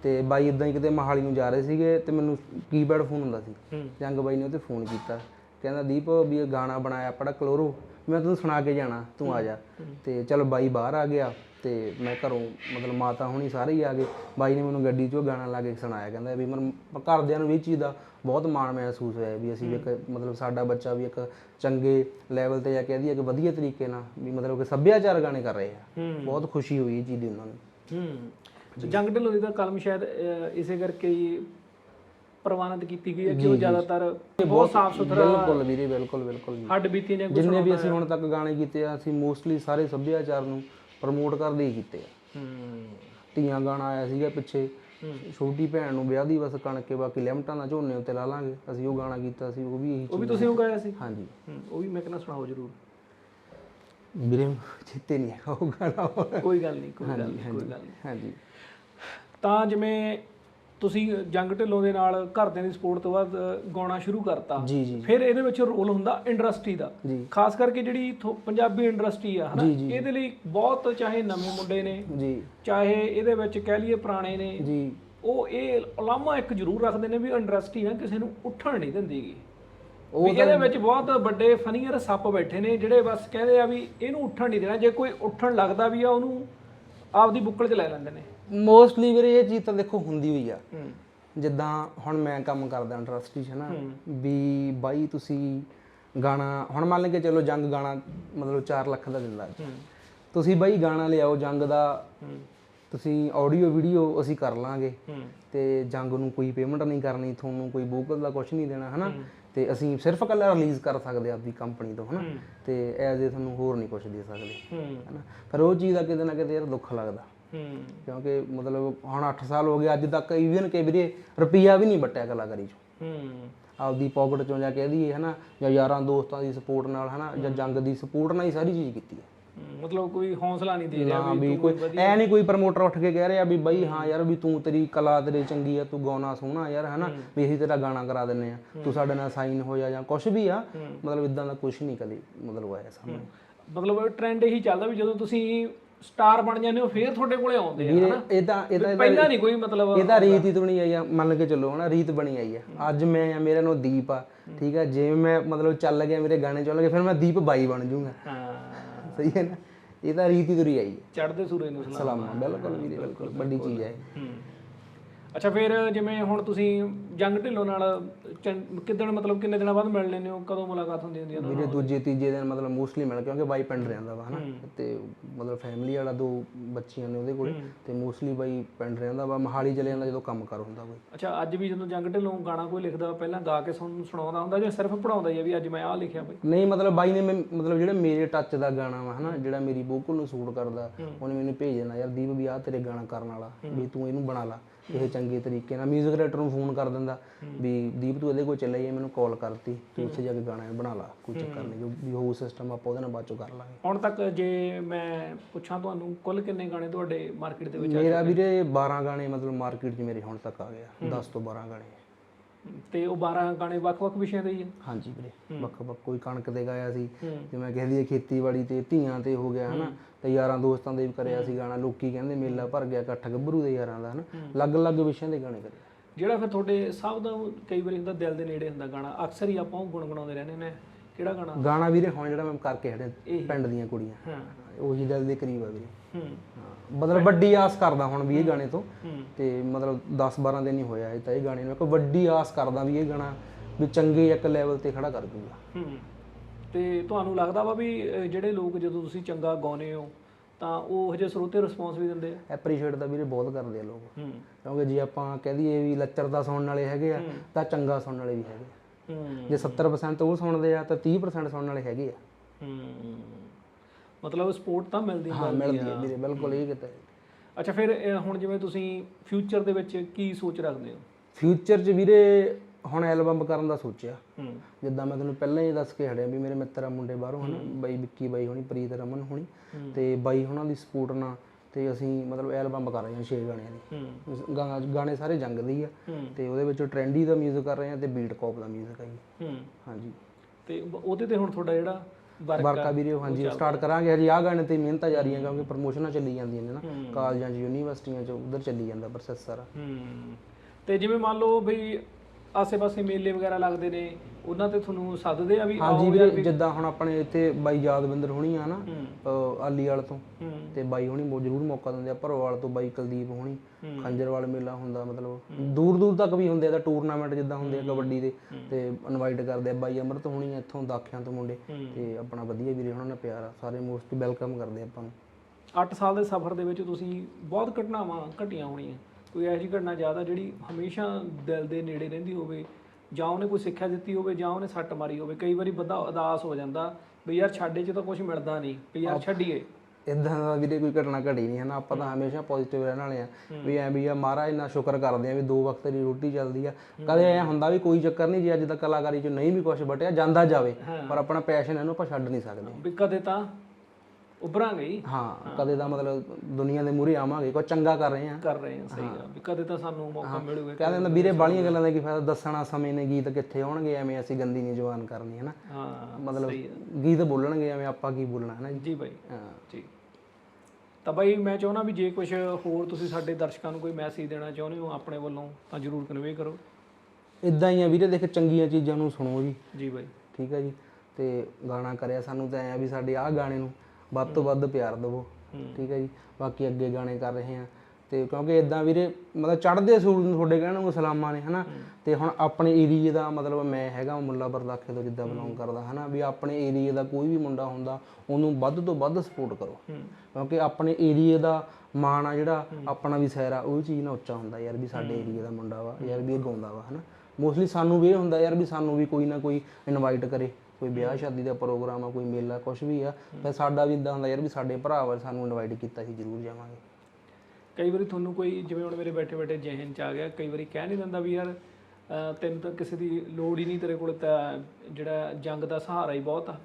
ਤੇ ਬਾਈ ਇਦਾਂ ਹੀ ਕਿਤੇ ਮਹਾਲੀ ਨੂੰ ਜਾ ਰਹੇ ਸੀਗੇ ਤੇ ਮੈਨੂੰ ਕੀਪੈਡ ਫੋਨ ਹੁੰਦਾ ਸੀ। ਜੰਗ ਬਾਈ ਨੇ ਉਹਤੇ ਫੋਨ ਕੀਤਾ। ਕਹਿੰਦਾ ਦੀਪ ਵੀ ਇਹ ਗਾਣਾ ਬਣਾਇਆ ਆਪਣਾ ਕਲੋਰੋ ਮੈਂ ਤੈਨੂੰ ਸੁਣਾ ਕੇ ਜਾਣਾ ਤੂੰ ਆ ਜਾ। ਤੇ ਚਲ ਬਾਈ ਬਾਹਰ ਆ ਗਿਆ। ਤੇ ਮੈਂ ਘਰੋਂ ਮਤਲਬ ਮਾਤਾ ਹੁਣੀ ਸਾਰੇ ਹੀ ਆ ਗਏ। ਬਾਈ ਨੇ ਮੈਨੂੰ ਗੱਡੀ 'ਚੋਂ ਗਾਣਾ ਲਾ ਕੇ ਸੁਣਾਇਆ ਕਹਿੰਦਾ ਵੀ ਮਨ ਘਰਦਿਆਂ ਨੂੰ ਵੀ ਇਹ ਚੀਜ਼ ਦਾ ਬਹੁਤ ਮਾਣ ਮਹਿਸੂਸ ਹੋਇਆ ਵੀ ਅਸੀਂ ਇੱਕ ਮਤਲਬ ਸਾਡਾ ਬੱਚਾ ਵੀ ਇੱਕ ਚੰਗੇ ਲੈਵਲ ਤੇ ਜਾ ਕੇ ਇਹਦੀ ਇੱਕ ਵਧੀਆ ਤਰੀਕੇ ਨਾਲ ਵੀ ਮਤਲਬ ਕਿ ਸੱਭਿਆਚਾਰ ਗਾਣੇ ਕਰ ਰਹੇ। ਆ ਬਹੁਤ ਖੁਸ਼ੀ ਹੋਈ ਇਹ ਚੀਜ਼ ਦੀ ਉਹਨਾਂ ਨੂੰ। ਹੂੰ। ਜੰਗ ਢਿੱਲੋਂ ਦੀ ਕਲਮ ਸ਼ਾਇਦ ਇਸੇ ਕਰਕੇ ਹੀ ਪ੍ਰਵਾਨਿਤ ਕੀਤੀ ਗਈ ਹੈ ਕਿ ਉਹ ਜ਼ਿਆਦਾਤਰ ਬਹੁਤ ਸਾਫ਼ ਸੁਥਰਾ ਬਿਲਕੁਲ ਵੀਰੇ ਬਿਲਕੁਲ ਬਿਲਕੁਲ। ਹੱਡ ਬੀਤੀ ਨੇ ਜਿੰਨੇ ਵੀ ਅਸੀਂ ਹੁਣ ਤੱਕ ਗਾਣੇ ਕੀਤੇ ਆ ਅਸੀਂ ਮੋਸਟਲੀ ਸਾਰੇ ਸੱਭਿਆਚਾਰ ਨੂੰ ਪ੍ਰਮੋਟ ਕਰਦੇ ਹੀ ਕੀਤੇ ਆ। ਹੂੰ। ਧੀਆਂ ਗਾਣਾ ਆਇਆ ਸੀਗਾ ਪਿੱਛੇ। ਛੋਟੀ ਭੈਣ ਨੂੰ ਵਿਆਹ ਦੀ ਬਸ ਕਣਕ ਕੇ ਬਾਕੀ ਲਿਮਟਾਂ ਦਾ ਝੋਨੇ ਉੱਤੇ ਲਾ ਲਾਂਗੇ। ਅਸੀਂ ਉਹ ਗਾਣਾ ਕੀਤਾ ਸੀ ਉਹ ਵੀ ਇਹੀ ਉਹ ਵੀ ਤੁਸੀਂ ਉਹ ਗਾਇਆ ਸੀ? ਹਾਂਜੀ। ਉਹ ਵੀ ਮੈਂ ਕਹਿੰਦਾ ਸੁਣਾਓ ਜਰੂਰ। ਵੀਰੇ ਚਿੱਤੇ ਨਹੀਂ ਹੈ ਉਹ ਗਾਣਾ। ਕੋਈ ਗੱਲ ਨਹੀਂ ਕੋਈ ਗੱਲ ਨਹੀਂ ਕੋਈ ਗੱਲ ਨਹੀਂ। ਹਾਂਜੀ। ਤਾਂ ਜਿਵੇਂ ਤੁਸੀਂ ਜੰਗ ਢਿੱਲੋਂ ਦੇ ਨਾਲ ਘਰਦਿਆਂ ਦੀ ਸਪੋਰਟ ਤੋਂ ਬਾਅਦ ਗਾਉਣਾ ਸ਼ੁਰੂ ਕਰਤਾ। ਜੀ ਜੀ ਫਿਰ ਇਹਦੇ ਵਿੱਚ ਰੋਲ ਹੁੰਦਾ ਇੰਡਸਟਰੀ ਦਾ। ਜੀ। ਖਾਸ ਕਰਕੇ ਜਿਹੜੀ ਥੋ- ਪੰਜਾਬੀ ਇੰਡਸਟਰੀ ਆ ਹਨਾ? ਇਹਦੇ ਲਈ ਬਹੁਤ ਚਾਹੇ ਨਵੇਂ ਮੁੰਡੇ ਨੇ ਜੀ। ਚਾਹੇ ਇਹਦੇ ਵਿੱਚ ਕਹਿ ਲਈਏ ਪੁਰਾਣੇ ਨੇ ਜੀ। ਉਹ ਇਹ ਉਲਾਮਾ ਇੱਕ ਜ਼ਰੂਰ ਰੱਖਦੇ ਨੇ ਵੀ ਇੰਡਸਟਰੀ ਨਾ ਕਿਸੇ ਨੂੰ ਉੱਠਣ ਨਹੀਂ ਦਿੰਦੀਗੀ ਉਹ ਵੀ ਇਹਦੇ ਵਿੱਚ ਬਹੁਤ ਵੱਡੇ ਫਨੀਅਰ ਸੱਪ ਬੈਠੇ ਨੇ ਜਿਹੜੇ ਬਸ ਕਹਿੰਦੇ ਆ ਵੀ ਇਹਨੂੰ ਉੱਠਣ ਨਹੀਂ ਦੇਣਾ। ਜੇ ਕੋਈ ਉੱਠਣ ਲੱਗਦਾ ਵੀ ਆ ਉਹਨੂੰ ਆਪਦੀ ਬੁੱਕਲ 'ਚ ਲੈ ਲੈਂਦੇ ਨੇ। ਮੋਸਟਲੀ ਵੀਰੇ ਇਹ ਚੀਜ਼ ਤਾਂ ਦੇਖੋ ਹੁੰਦੀ ਹੋਈ ਆ। ਜਿੱਦਾਂ ਹੁਣ ਮੈਂ ਕੰਮ ਕਰਦਾ ਇੰਡਸਟਰੀ 'ਚ ਨਾ ਵੀ ਬਾਈ ਤੁਸੀਂ ਗਾਣਾ ਹੁਣ ਮੰਨ ਕੇ ਚਲੋ ਜੰਗ ਗਾਣਾ ਮਤਲਬ 4 ਲੱਖ ਦਾ ਦਿੰਦਾ। ਤੁਸੀਂ ਬਾਈ ਗਾਣਾ ਲਿਆਓ ਜੰਗ ਦਾ ਤੁਸੀਂ ਆਡੀਓ ਵੀਡੀਓ ਅਸੀਂ ਕਰ ਲਾਂਗੇ। ਤੇ ਜੰਗ ਨੂੰ ਕੋਈ ਪੇਮੈਂਟ ਨਹੀਂ ਕਰਨੀ ਤੁਹਾਨੂੰ ਕੋਈ ਬੋਕਲ ਦਾ ਕੁਝ ਨਹੀਂ ਦੇਣਾ ਹਨਾ। ਤੇ ਅਸੀਂ ਸਿਰਫ ਇਕੱਲਾ ਰਿਲੀਜ਼ ਕਰ ਸਕਦੇ ਆਪਦੀ ਕੰਪਨੀ ਤੋਂ ਹਨਾ। ਤੇ ਐਜ਼ ਏ ਤੁਹਾਨੂੰ ਹੋਰ ਨਹੀਂ ਕੁਝ ਦੇ ਸਕਦੇ। ਹੂੰ। ਹਨਾ। ਪਰ ਉਹ ਚੀਜ਼ ਦਾ ਕਿਤੇ ਨਾ ਕਿਤੇ ਯਾਰ ਦੁੱਖ ਲੱਗਦਾ। ਕਿਉਂਕਿ ਮਤਲਬ ਹੁਣ 8 ਸਾਲ ਹੋ ਗਏ ਅੱਜ ਤੱਕ ਈਵਨ ਕਿ ਵੀਰੇ ਰੁਪਈਆ ਵੀ ਨਹੀਂ ਬਟਿਆ ਕਲਾਕਾਰੀ ਚੋਂ। ਹੂੰ। ਆਪਦੀ ਪਾਕਟ ਚੋਂ ਜਾ ਕਹਿ ਦਈਏ ਹਨਾ ਜਾਂ ਯਾਰਾਂ ਦੋਸਤਾਂ ਦੀ ਸਪੋਰਟ ਨਾਲ ਹਨਾ ਜਾਂ ਜੰਗ ਦੀ ਸਪੋਰਟ ਨਾਲ ਹੀ ਸਾਰੀ ਚੀਜ਼ ਕੀਤੀ ਹੈ। ਮਤਲਬ ਕੋਈ ਹੌਸਲਾ ਨਹੀਂ ਦੇ ਰਿਹਾ ਵੀ ਕੋਈ ਐ ਨਹੀਂ ਕੋਈ ਪ੍ਰਮੋਟਰ ਉੱਠ ਕੇ ਕਹਿ ਰਿਹਾ ਵੀ ਬਈ ਹਾਂ। ਯਾਰ ਵੀ ਤੂੰ ਤੇਰੀ ਕਲਾ ਤੇਰੀ ਚੰਗੀ ਆ ਤੂੰ ਗਾਉਣਾ ਸੋਹਣਾ ਯਾਰ ਹਨਾ ਵੀ ਅਸੀਂ ਤੇਰਾ ਗਾਣਾ ਕਰਾ ਦਿੰਨੇ ਆ ਤੂੰ ਸਾਡੇ ਨਾਲ ਸਾਈਨ ਹੋ ਜਾ ਜਾਂ ਕੁਝ ਵੀ ਆ ਮਤਲਬ ਇਦਾਂ ਦਾ ਕੁਝ ਨਹੀਂ ਕਦੇ ਮਤਲਬ ਆਇਆ ਸਾਹਮਣੇ ਮਤਲਬ ਟ੍ਰੈਂਡ ਇਹੀ ਚੱਲਦਾ ਵੀ ਜਦੋਂ ਤੁਸੀਂ ਸਟਾਰ ਬਣ ਜਾਂਦੇ ਹੋ ਫੇਰ ਤੁਹਾਡੇ ਕੋਲੇ ਆਉਂਦੇ ਆ ਇਹ ਤਾਂ ਇਹ ਤਾਂ ਪਹਿਲਾਂ ਨਹੀਂ ਕੋਈ ਮਤਲਬ ਇਹਦਾ ਰੀਤ ਹੀ ਬਣੀ ਆਈ ਆ ਮੰਨ ਕੇ ਚੱਲੋ ਹਨਾ ਰੀਤ ਬਣੀ ਆਈ ਆ। ਅੱਜ ਮੈਂ ਆ ਮੇਰਾ ਨਾਮ ਦੀਪ ਆ ਠੀਕ ਆ? ਜੇ ਮੈਂ ਮਤਲਬ ਚੱਲ ਗਿਆ ਮੇਰੇ ਗਾਣੇ ਚੱਲ ਗਏ ਫਿਰ ਮੈਂ ਦੀਪ ਬਾਈ ਬਣ ਜਾਊਂਗਾ। ਹਾਂ। ਸਹੀ ਹੈ ਨਾ? ਇਹ ਤਾਂ ਰੀਤ ਹੀ ਤੁਰੀ ਆਈ ਹੈ ਚੜ੍ਹਦੇ ਸੂਰਜ ਨੂੰ ਸਲਾਮ ਬਿਲਕੁਲ ਵੀਰੇ ਬਿਲਕੁਲ ਵੱਡੀ ਚੀਜ਼। ਹੂੰ। ਅੱਛਾ ਫਿਰ ਜਿਵੇਂ ਹੁਣ ਤੁਸੀਂ ਜੰਗ ਢਿੱਲੋਂ ਨਾਲ ਚੰ- ਕਿੱਦਣ ਮਤਲਬ ਕਿੰਨੇ ਦਿਨਾਂ ਬਾਅਦ ਮਿਲ ਲੈਂਦੇ ਹੋ? ਕਦੋਂ ਮੁਲਾਕਾਤ ਹੁੰਦੀ ਹੁੰਦੀ ਹੈ ਵੀਰੇ ਦੂਜੇ ਤੀਜੇ ਦਿਨ ਮਤਲਬ ਮੋਸਟਲੀ ਮਿਲ ਕਿਉਂਕਿ ਬਾਈ ਪਿੰਡ ਰਹਿੰਦਾ ਵਾ ਹਨਾ? ਤੇ ਮਤਲਬ ਫੈਮਿਲੀ ਵਾਲਾ ਦੋ ਬੱਚੀਆਂ ਨੇ ਉਹਦੇ ਕੋਲ ਤੇ ਮੋਸਟਲੀ ਬਾਈ ਪਿੰਡ ਰਹਿੰਦਾ ਵਾ ਮਹਾਲੀ ਚਲੇ ਜਾਂਦਾ ਜਦੋਂ ਕੰਮ ਕਰ ਹੁੰਦਾ ਕੋਈ। ਅੱਛਾ ਅੱਜ ਵੀ ਜਦੋਂ ਜੰਗ ਢਿੱਲੋਂ ਗਾਣਾ ਕੋਈ ਲਿਖਦਾ ਪਹਿਲਾਂ ਗਾ ਕੇ ਤੁਹਾਨੂੰ ਸੁਣਾਉਂਦਾ ਹੁੰਦਾ ਜਾਂ ਸਿਰਫ ਪੜਾਉਂਦਾ ਹੀ ਆ ਵੀ ਅੱਜ ਮੈਂ ਆਹ ਲਿਖਿਆ ਬਈ? ਨਹੀਂ ਮਤਲਬ ਬਾਈ ਨੇ ਮੈਂ- ਮਤਲਬ ਜਿਹੜਾ ਮੇਰੇ ਟੱਚ ਦਾ ਗਾਣਾ ਵਾ ਹਨਾ? ਜਿਹੜਾ ਮੇਰੀ ਬੋਕਲ ਨੂੰ ਸੂਟ ਕਰਦਾ ਉਹਨੇ ਮੈਨੂੰ ਭੇਜ ਦੇਣਾ ਯਾਰ ਦੀਪ ਵੀ ਆ ਤੇਰੇ ਗਾਣਾ ਕਰਨ ਵਾਲਾ ਵੀ ਤੂੰ ਇਹਨੂੰ ਬਣਾ ਲਾ। ਕਿਸੇ ਚੰਗੇ ਤਰੀਕੇ ਨਾਲ 뮤직 ਡਾਇਰੈਕਟਰ ਨੂੰ ਫੋਨ ਕਰ ਦਿੰਦਾ ਵੀ ਦੀਪ ਤੂੰ ਇਹਦੇ ਕੋਲ ਚੱਲਿਆ ਇਹ ਮੈਨੂੰ ਕਾਲ ਕਰਤੀ ਤੂੰ ਉੱਥੇ ਜਾ ਕੇ ਗਾਣਾ ਬਣਾ ਲਾ ਕੋਈ ਚੱਕਰ ਨਹੀਂ ਜੋ ਵੀ ਹੋਊ ਸਿਸਟਮ ਆਪਾਂ ਉਹਦੇ ਨਾਲ ਬਾਅਦ ਚੋਂ ਕਰ ਲਾਂਗੇ। ਹੁਣ ਤੱਕ ਜੇ ਮੈਂ ਪੁੱਛਾਂ ਤੁਹਾਨੂੰ ਕੁੱਲ ਕਿੰਨੇ ਗਾਣੇ ਤੁਹਾਡੇ ਮਾਰਕੀਟ ਦੇ ਵਿੱਚ ਆ ਮੇਰਾ ਵੀਰੇ 12 ਗਾਣੇ ਮਤਲਬ ਮਾਰਕੀਟ 'ਚ ਮੇਰੇ ਹੁਣ ਤੱਕ ਆ ਗਿਆ 10 ਤੋਂ 12 ਗਾਣੇ। ਤੇ ਉਹ 12 ਗਾਣੇ ਵੱਖ-ਵੱਖ ਵਿਸ਼ਿਆਂ ਦੇ ਹੀ ਆ। ਹਾਂਜੀ ਵੀਰੇ ਵੱਖ ਵੱਖ ਕੋਈ ਕਣਕ ਤੇ ਗਾਇਆ ਸੀ ਜਿਵੇਂ ਕਹਿ ਦਈਏ ਖੇਤੀਬਾੜੀ ਤੇ ਧੀਆਂ ਤੇ ਹੋ ਗਿਆ ਹਨਾ ਤੇ ਯਾਰਾਂ ਦੋਸਤਾਂ ਦੇ ਵੀ ਕਰਿਆ ਸੀ ਗਾਣਾ ਲੋਕੀ ਕਹਿੰਦੇ ਮੇਲਾ ਭਰ ਗਿਆ ਇਕੱਠ ਗੱਭਰੂ ਦੇ ਯਾਰਾਂ ਦਾ ਹਨਾ ਅਲੱਗ-ਅਲੱਗ ਵਿਸ਼ਿਆਂ ਦੇ ਗਾਣੇ ਕਰੇ ਜਿਹੜਾ ਫਿਰ ਤੁਹਾਡੇ ਸਭ ਦਾ ਕਈ ਵਾਰੀ ਹੁੰਦਾ ਦਿਲ ਦੇ ਨੇੜੇ ਹੁੰਦਾ ਗਾਣਾ ਅਕਸਰ ਹੀ ਆਪਾਂ ਉਹ ਗੁਣਗੁਣਾਉਂਦੇ ਰਹਿੰਦੇ ਨੇ। ਕਿਹੜਾ ਗਾਣਾ? ਗਾਣਾ ਵੀਰੇ ਹੁਣ ਜਿਹੜਾ ਮੈਂ ਕਰਕੇ ਹਟਿਆ ਪਿੰਡ ਦੀਆਂ ਕੁੜੀਆਂ। ਹਾਂ। ਉਹੀ ਦਿਲ ਦੇ ਕਰੀਬ ਆ ਵੀਰੇ। ਹੂੰ। ਹਾਂ, ਮਤਲਬ ਵੱਡੀ ਆਸ ਕਰਦਾ ਹੁਣ ਵੀ ਇਹ ਗਾਣੇ ਤੋਂ ਤੇ ਮਤਲਬ 10-12 ਦਿਨ ਹੀ ਹੋਇਆ ਇਹ ਤਾਂ ਇਹ ਗਾਣੇ ਨੂੰ। ਇੱਕ ਵੱਡੀ ਆਸ ਕਰਦਾ ਵੀ ਇਹ ਗਾਣਾ ਵੀ ਚੰਗੇ ਇੱਕ ਲੈਵਲ ਤੇ ਖੜਾ ਕਰ ਦੂਗਾ। ਤੇ ਤੁਹਾਨੂੰ ਲੱਗਦਾ ਵਾ ਵੀ ਜਿਹੜੇ ਲੋਕ ਜਦੋਂ ਤੁਸੀਂ ਚੰਗਾ ਗਾਉਨੇ ਹੋ ਤਾਂ ਉਹ ਹਜੇ ਸਰੋਤੇ ਰਿਸਪੌਂਸ ਵੀ ਦਿੰਦੇ ਆ? ਐਪਰੀਸ਼ੀਏਟ ਤਾਂ ਵੀਰੇ ਬਹੁਤ ਕਰਦੇ ਆ ਲੋਕ। ਕਿਉਂਕਿ ਜੇ ਆਪਾਂ ਕਹਿ ਦਈਏ ਵੀ ਲੱਚਰਦਾ ਸੁਣਨ ਵਾਲੇ ਹੈਗੇ ਆ ਤਾਂ ਚੰਗਾ ਸੁਣਨ ਵਾਲੇ ਵੀ ਹੈਗੇ ਜੇ 70% ਉਹ ਸੁਣਦੇ ਆ ਤਾਂ 30% ਸੁਣਨ ਵਾਲੇ ਹੈਗੇ ਆ। ਹੂੰ। ਮਤਲਬ ਸਪੋਰਟ ਤਾਂ ਮਿਲਦੀ ਹਾਂ ਮਿਲਦੀ ਹੈ ਵੀਰੇ ਬਿਲਕੁਲ ਇਹ ਕਿਤੇ ਅੱਛਾ ਫਿਰ ਅਹ, ਹੁਣ ਜਿਵੇਂ ਤੁਸੀਂ ਫਿਊਚਰ ਦੇ ਵਿੱਚ ਕੀ ਸੋਚ ਰੱਖਦੇ ਹੋ ਫਿਊਚਰ 'ਚ ਵੀਰੇ ਹੁਣ ਐਲਬਮ ਕਰਨ ਦਾ ਸੋਚਿਆ ਹੂੰ ਜਿੱਦਾਂ ਮੈਂ ਤੁਹਾਨੂੰ ਪਹਿਲਾਂ ਹੀ ਦੱਸ ਕੇ ਹਟਿਆ ਵੀ ਮੇਰੇ ਮਿੱਤਰ ਆ ਮੁੰਡੇ ਬਾਹਰੋਂ ਹਨ ਬਾਈ ਵਿੱਕੀ ਬਾਈ ਹੋਣੀ ਪ੍ਰੀਤ ਰਮਨ ਹੋਣੀ ਤੇ ਬਾਈ ਹੁਣਾਂ ਦੀ ਸਪੋਰਟ ਨਾਲ ਤੇ ਅਸੀਂ ਮਤਲਬ ਐਲਬਮ ਕਰ ਰਹੇ ਹਾਂ 6 ਗਾਣਿਆਂ ਦੀ ਹੂੰ ਉਸ ਗਾ- ਗਾਣੇ ਸਾਰੇ ਜੰਗ ਦੇ ਹੀ ਆ ਹੂੰ ਤੇ ਉਹਦੇ ਵਿੱਚ ਟ੍ਰੈਂਡੀ ਦਾ 뮤직 ਕਰ ਰਹੇ ਹਾਂ ਤੇ ਬੀਟ ਕੌਪ ਦਾ 뮤직 ਆ ਜੀ ਹੂੰ ਹਾਂਜੀ ਤੇ ਬ- ਉਹਦੇ ਤੇ ਹੁਣ ਤੁਹਾਡਾ ਜਿਹੜਾ ਵਰਕ ਵੀਰੇ ਹਾਂਜੀ ਸਟਾਰਟ ਕਰਾਂਗੇ। ਹਜੇ ਆਹ ਗਾਣੇ ਤੇ ਮਿਹਨਤਾਂ ਜਾਰੀਆਂ ਕਿਉਂਕਿ ਪ੍ਰਮੋਸ਼ਨਾਂ ਚੱਲੀ ਜਾਂਦੀਆਂ ਨੇ ਨਾ। ਕਾਲਜਾਂ 'ਚ ਯੂਨੀਵਰਸਿਟੀਆਂ 'ਚ ਉਧਰ ਚੱਲੀ ਜਾਂਦਾ ਪ੍ਰੋਸੈਸ ਸਾਰਾ। ਹੂੰ। ਤੇ ਜਿਵੇਂ ਮੰਨ ਲਓ ਬਈ ਆਸੇ-ਪਾਸੇ ਮੇਲੇ ਵਗੈਰਾ ਲੱਗਦੇ ਨੇ ਉਹਨਾਂ ਤੇ ਤੁਹਾਨੂੰ ਸੱਦਦੇ ਆ ਵੀ ਹਾਂਜੀ ਆਓ ਵੀਰੇ ਜਿੱਦਾਂ ਹੁਣ ਆਪਣੇ ਇੱਥੇ ਬਾਈ ਯਾਦਵਿੰਦਰ ਹੋਣੀ ਆ ਨਾ ਹੂੰ। ਅਹ ਆਲੀ ਵਾਲ ਤੋਂ ਹੂੰ। ਤੇ ਬਾਈ ਹੋਣੀ ਬਹੁਤ ਜ਼ਰੂਰ ਮੌਕਾ ਦਿੰਦੇ ਆ ਭਰੋਵਾਲ ਤੋਂ ਬਾਈ ਕੁਲਦੀਪ ਹੋਣੀ ਖੰਜਰਵਾਲ ਮੇਲਾ ਹੁੰਦਾ ਮਤਲਬ ਦੂਰ ਦੂਰ ਤੱਕ ਵੀ ਹੁੰਦੇ ਆ ਤਾਂ ਟੂਰਨਾਮੈਂਟ ਜਿੱਦਾਂ ਹੁੰਦੇ ਆ ਕਬੱਡੀ ਦੇ ਤੇ ਇਨਵਾਈਟ ਕਰਦੇ ਆ ਬਾਈ ਅਮਰਤ ਹੋਣੀ ਆ ਇੱਥੋਂ ਦਾਖਿਆਂ ਤੋਂ ਮੁੰਡੇ ਤੇ ਆਪਣਾ ਵਧੀਆ ਵੀਰੇ ਉਹਨਾਂ ਨਾਲ ਪਿਆਰ ਆ ਸਾਰੇ ਮੋਸਟ ਵੈਲਕਮ ਕਰਦੇ ਆ ਆਪਾਂ ਨੂੰ। 8 ਸਾਲ ਦੇ ਸਫ਼ਰ ਦੇ ਵਿੱਚ ਤੁਸੀਂ ਬਹੁਤ ਘਟਨਾਵਾਂ ਘਟੀਆਂ ਹੋਣੀਆਂ। ਕੋਈ ਇਹੋ ਜਿਹੀ ਘਟਨਾ ਜ਼ਿਆਦਾ ਜਿਹੜੀ ਹਮੇਸ਼ਾ ਦਿਲ ਦੇ ਨੇੜੇ ਰਹਿੰਦੀ ਹੋਵੇ ਜਾਂ ਉਹਨੇ ਕੋਈ ਸਿੱਖਿਆ ਦਿੱਤੀ ਹੋਵੇ ਜਾਂ ਉਹਨੇ ਸੱਟ ਮਾਰੀ ਹੋਵੇ ਕਈ ਵਾਰੀ ਬੰਦਾ ਉਦਾਸ ਹੋ ਜਾਂਦਾ ਵੀ ਯਾਰ ਛਾੜੇ 'ਚ ਤਾਂ ਕੁਝ ਮਿਲਦਾ ਨਹੀਂ ਵੀ ਯਾਰ ਛੱਡੀਏ। ਇਦਾਂ ਦਾ ਵੀਰੇ ਕੋਈ ਘਟਨਾ ਘਟੀ ਨਹੀਂ ਹੈ ਨਾ ਆਪਾਂ ਤਾਂ ਹਮੇਸ਼ਾ ਪੋਜ਼ਿਟਿਵ ਰਹਿਣ ਵਾਲੇ ਆ। ਵੀ ਐ ਵੀ ਆ ਮਹਾਰਾਜ ਇੰਨਾ ਸ਼ੁਕਰ ਕਰਦੇ ਆ ਵੀ ਦੋ ਵਕਤ ਦੀ ਰੋਟੀ ਚੱਲਦੀ ਆ। ਕਦੇ ਐ ਹੁੰਦਾ ਵੀ ਕੋਈ ਚੱਕਰ ਨਹੀਂ ਜੇ ਅੱਜ ਤੱਕ ਕਲਾਕਾਰੀ ਚ ਨਹੀਂ ਵੀ ਕੁਝ ਬਟਿਆ ਜਾਂਦਾ ਜਾਵੇ। ਪਰ ਆਪਣਾ ਪੈਸ਼ਨ ਇਹਨੂੰ ਆਪਾਂ ਛੱਡ ਨਹੀਂ ਸਕਦੇ। ਵੀ ਕਦੇ ਤਾਂ ਉੱਭਰਾਂਗੇ ਹੀ ਹਾਂ। ਕਦੇ ਦਾ ਮਤਲਬ ਦੁਨੀਆ ਦੇ ਮੂਹਰੇ ਆਵਾਂਗੇ ਕੋਈ ਚੰਗਾ ਕਰ ਰਹੇ ਆ ਕਰ ਰਹੇ ਹਾਂ ਸਹੀ ਆ। ਵੀ ਕਦੇ ਤਾਂ ਸਾਨੂੰ ਮੌਕਾ ਮਿਲੂਗਾ ਕਹਿੰਦੇ ਨੇ ਵੀਰੇ ਬਾਲੀਆਂ ਗੱਲਾਂ ਦਾ ਕੀ ਫਾਇਦਾ ਦੱਸਣਾ ਸਮੇਂ ਨੇ ਗੀਤ ਕਿੱਥੇ ਆਉਣਗੇ ਐਵੇਂ ਅਸੀਂ ਗੰਦੀ ਨਹੀਂ ਜਵਾਨ ਕਰਨੀ ਹੈ ਨਾ? ਹਾਂ ਮਤਲਬ ਗੀਤ ਬੋਲਣਗੇ ਐਵੇਂ ਆਪਾਂ ਕੀ ਬੋਲਣਾ ਹੈ ਨਾ ਜੀ? ਬਾਈ। ਹਾਂ। ਜੀ। ਤਾਂ ਬਾਈ ਮੈਂ ਚਾਹੁੰਦਾ ਵੀ ਜੇ ਕੁਝ ਹੋਰ ਤੁਸੀਂ ਸਾਡੇ ਦਰਸ਼ਕਾਂ ਨੂੰ ਕੋਈ ਮੈਸੇਜ ਦੇਣਾ ਚਾਹੁੰਦੇ ਹੋ ਆਪਣੇ ਵੱਲੋਂ ਤਾਂ ਜਰੂਰ ਕਨਵੇ ਕਰੋ। ਇਦਾਂ ਹੀ ਆ ਵੀਰੇ ਦੇਖ ਚੰਗੀਆਂ ਚੀਜ਼ਾਂ ਨੂੰ ਸੁਣੋ ਜੀ। ਜੀ ਬਾਈ। ਠੀਕ ਹੈ ਜੀ? ਤੇ ਗਾਣਾ ਕਰਿਆ ਸਾਨੂੰ ਤਾਂ ਐ ਵੀ ਸਾਡੇ ਆਹ ਗਾਣੇ ਨੂੰ ਵੱਧ ਤੋਂ ਵੱਧ ਪਿਆਰ ਦਿਵੋ। ਠੀਕ ਹੈ ਜੀ। ਬਾਕੀ ਅੱਗੇ ਗਾਣੇ ਕਰ ਰਹੇ ਆ ਤੇ ਕਿਉਂਕਿ ਇਦਾਂ ਵੀਰੇ ਮਤਲਬ ਚੜ੍ਹਦੇ ਸੂਰਜ ਨੂੰ ਤੁਹਾਡੇ ਕਹਿਣ ਨੂੰ ਸਲਾਮਾਂ ਨੇ ਹਨਾ? ਤੇ ਹੁਣ ਆਪਣੇ ਏਰੀਏ ਦਾ ਮਤਲਬ ਮੈਂ ਹੈਗਾ ਮੁੱਲਾ ਬਰਦਾਖੇ ਤੋਂ ਜਿੱਦਾਂ ਬਿਲੋਂਗ ਕਰਦਾ ਹਨਾ? ਵੀ ਆਪਣੇ ਏਰੀਏ ਦਾ ਕੋਈ ਵੀ ਮੁੰਡਾ ਹੁੰਦਾ ਉਹਨੂੰ ਵੱਧ ਤੋਂ ਵੱਧ ਸਪੋਰਟ ਕਰੋ। ਹੂੰ। ਕਿਉਂਕਿ ਆਪਣੇ ਏਰੀਏ ਦਾ ਮਾਣ ਆ ਜਿਹੜਾ ਆਪਣਾ ਵੀ ਸਹਿਰ ਉਹ ਚੀਜ਼ ਨਾਲ ਉੱਚਾ ਹੁੰਦਾ ਯਾਰ ਵੀ ਸਾਡੇ ਏਰੀਏ ਦਾ ਮੁੰਡਾ ਵਾ ਯਾਰ ਵੀ ਇਹ ਗਾਉਂਦਾ ਵਾ ਹਨਾ? ਮੋਸਟਲੀ ਸਾਨੂੰ ਵੀ ਇਹ ਹੁੰਦਾ ਯਾਰ ਵੀ ਸਾਨੂੰ ਵੀ ਕੋਈ ਨਾ ਕੋਈ ਇਨਵਾਈਟ ਕਰੇ। ਕੋਈ ਵਿਆਹ ਸ਼ਾਦੀ ਦਾ ਪ੍ਰੋਗਰਾਮ ਆ ਕੋਈ ਮੇਲਾ ਕੁਝ ਵੀ ਆ ਫਿਰ ਸਾਡਾ ਵੀ ਇਦਾਂ ਹੁੰਦਾ ਯਾਰ ਵੀ ਸਾਡੇ ਭਰਾ ਵਾ ਸਾਨੂੰ ਇਨਵਾਈਟ ਕੀਤਾ ਸੀ ਜ਼ਰੂਰ ਜਾਵਾਂਗੇ। ਕਈ ਵਾਰੀ ਤੁਹਾਨੂੰ ਕੋਈ ਜਿਵੇਂ ਹੁਣ ਮੇਰੇ ਬੈਠੇ ਬੈਠੇ ਜਿਹਨ ਚ ਆ ਗਿਆ ਕਈ ਵਾਰੀ ਕਹਿ ਨਹੀਂ ਦਿੰਦਾ ਵੀ ਯਾਰ ਤੈਨੂੰ ਤਾਂ ਕਿਸੇ ਦੀ ਲੋੜ ਹੀ ਨਹੀਂ ਤੇਰੇ ਕੋਲ ਤਾਂ ਜਿਹੜਾ ਜੰਗ ਦਾ ਸਹਾਰਾ ਹੀ ਬਹੁਤ ਆ।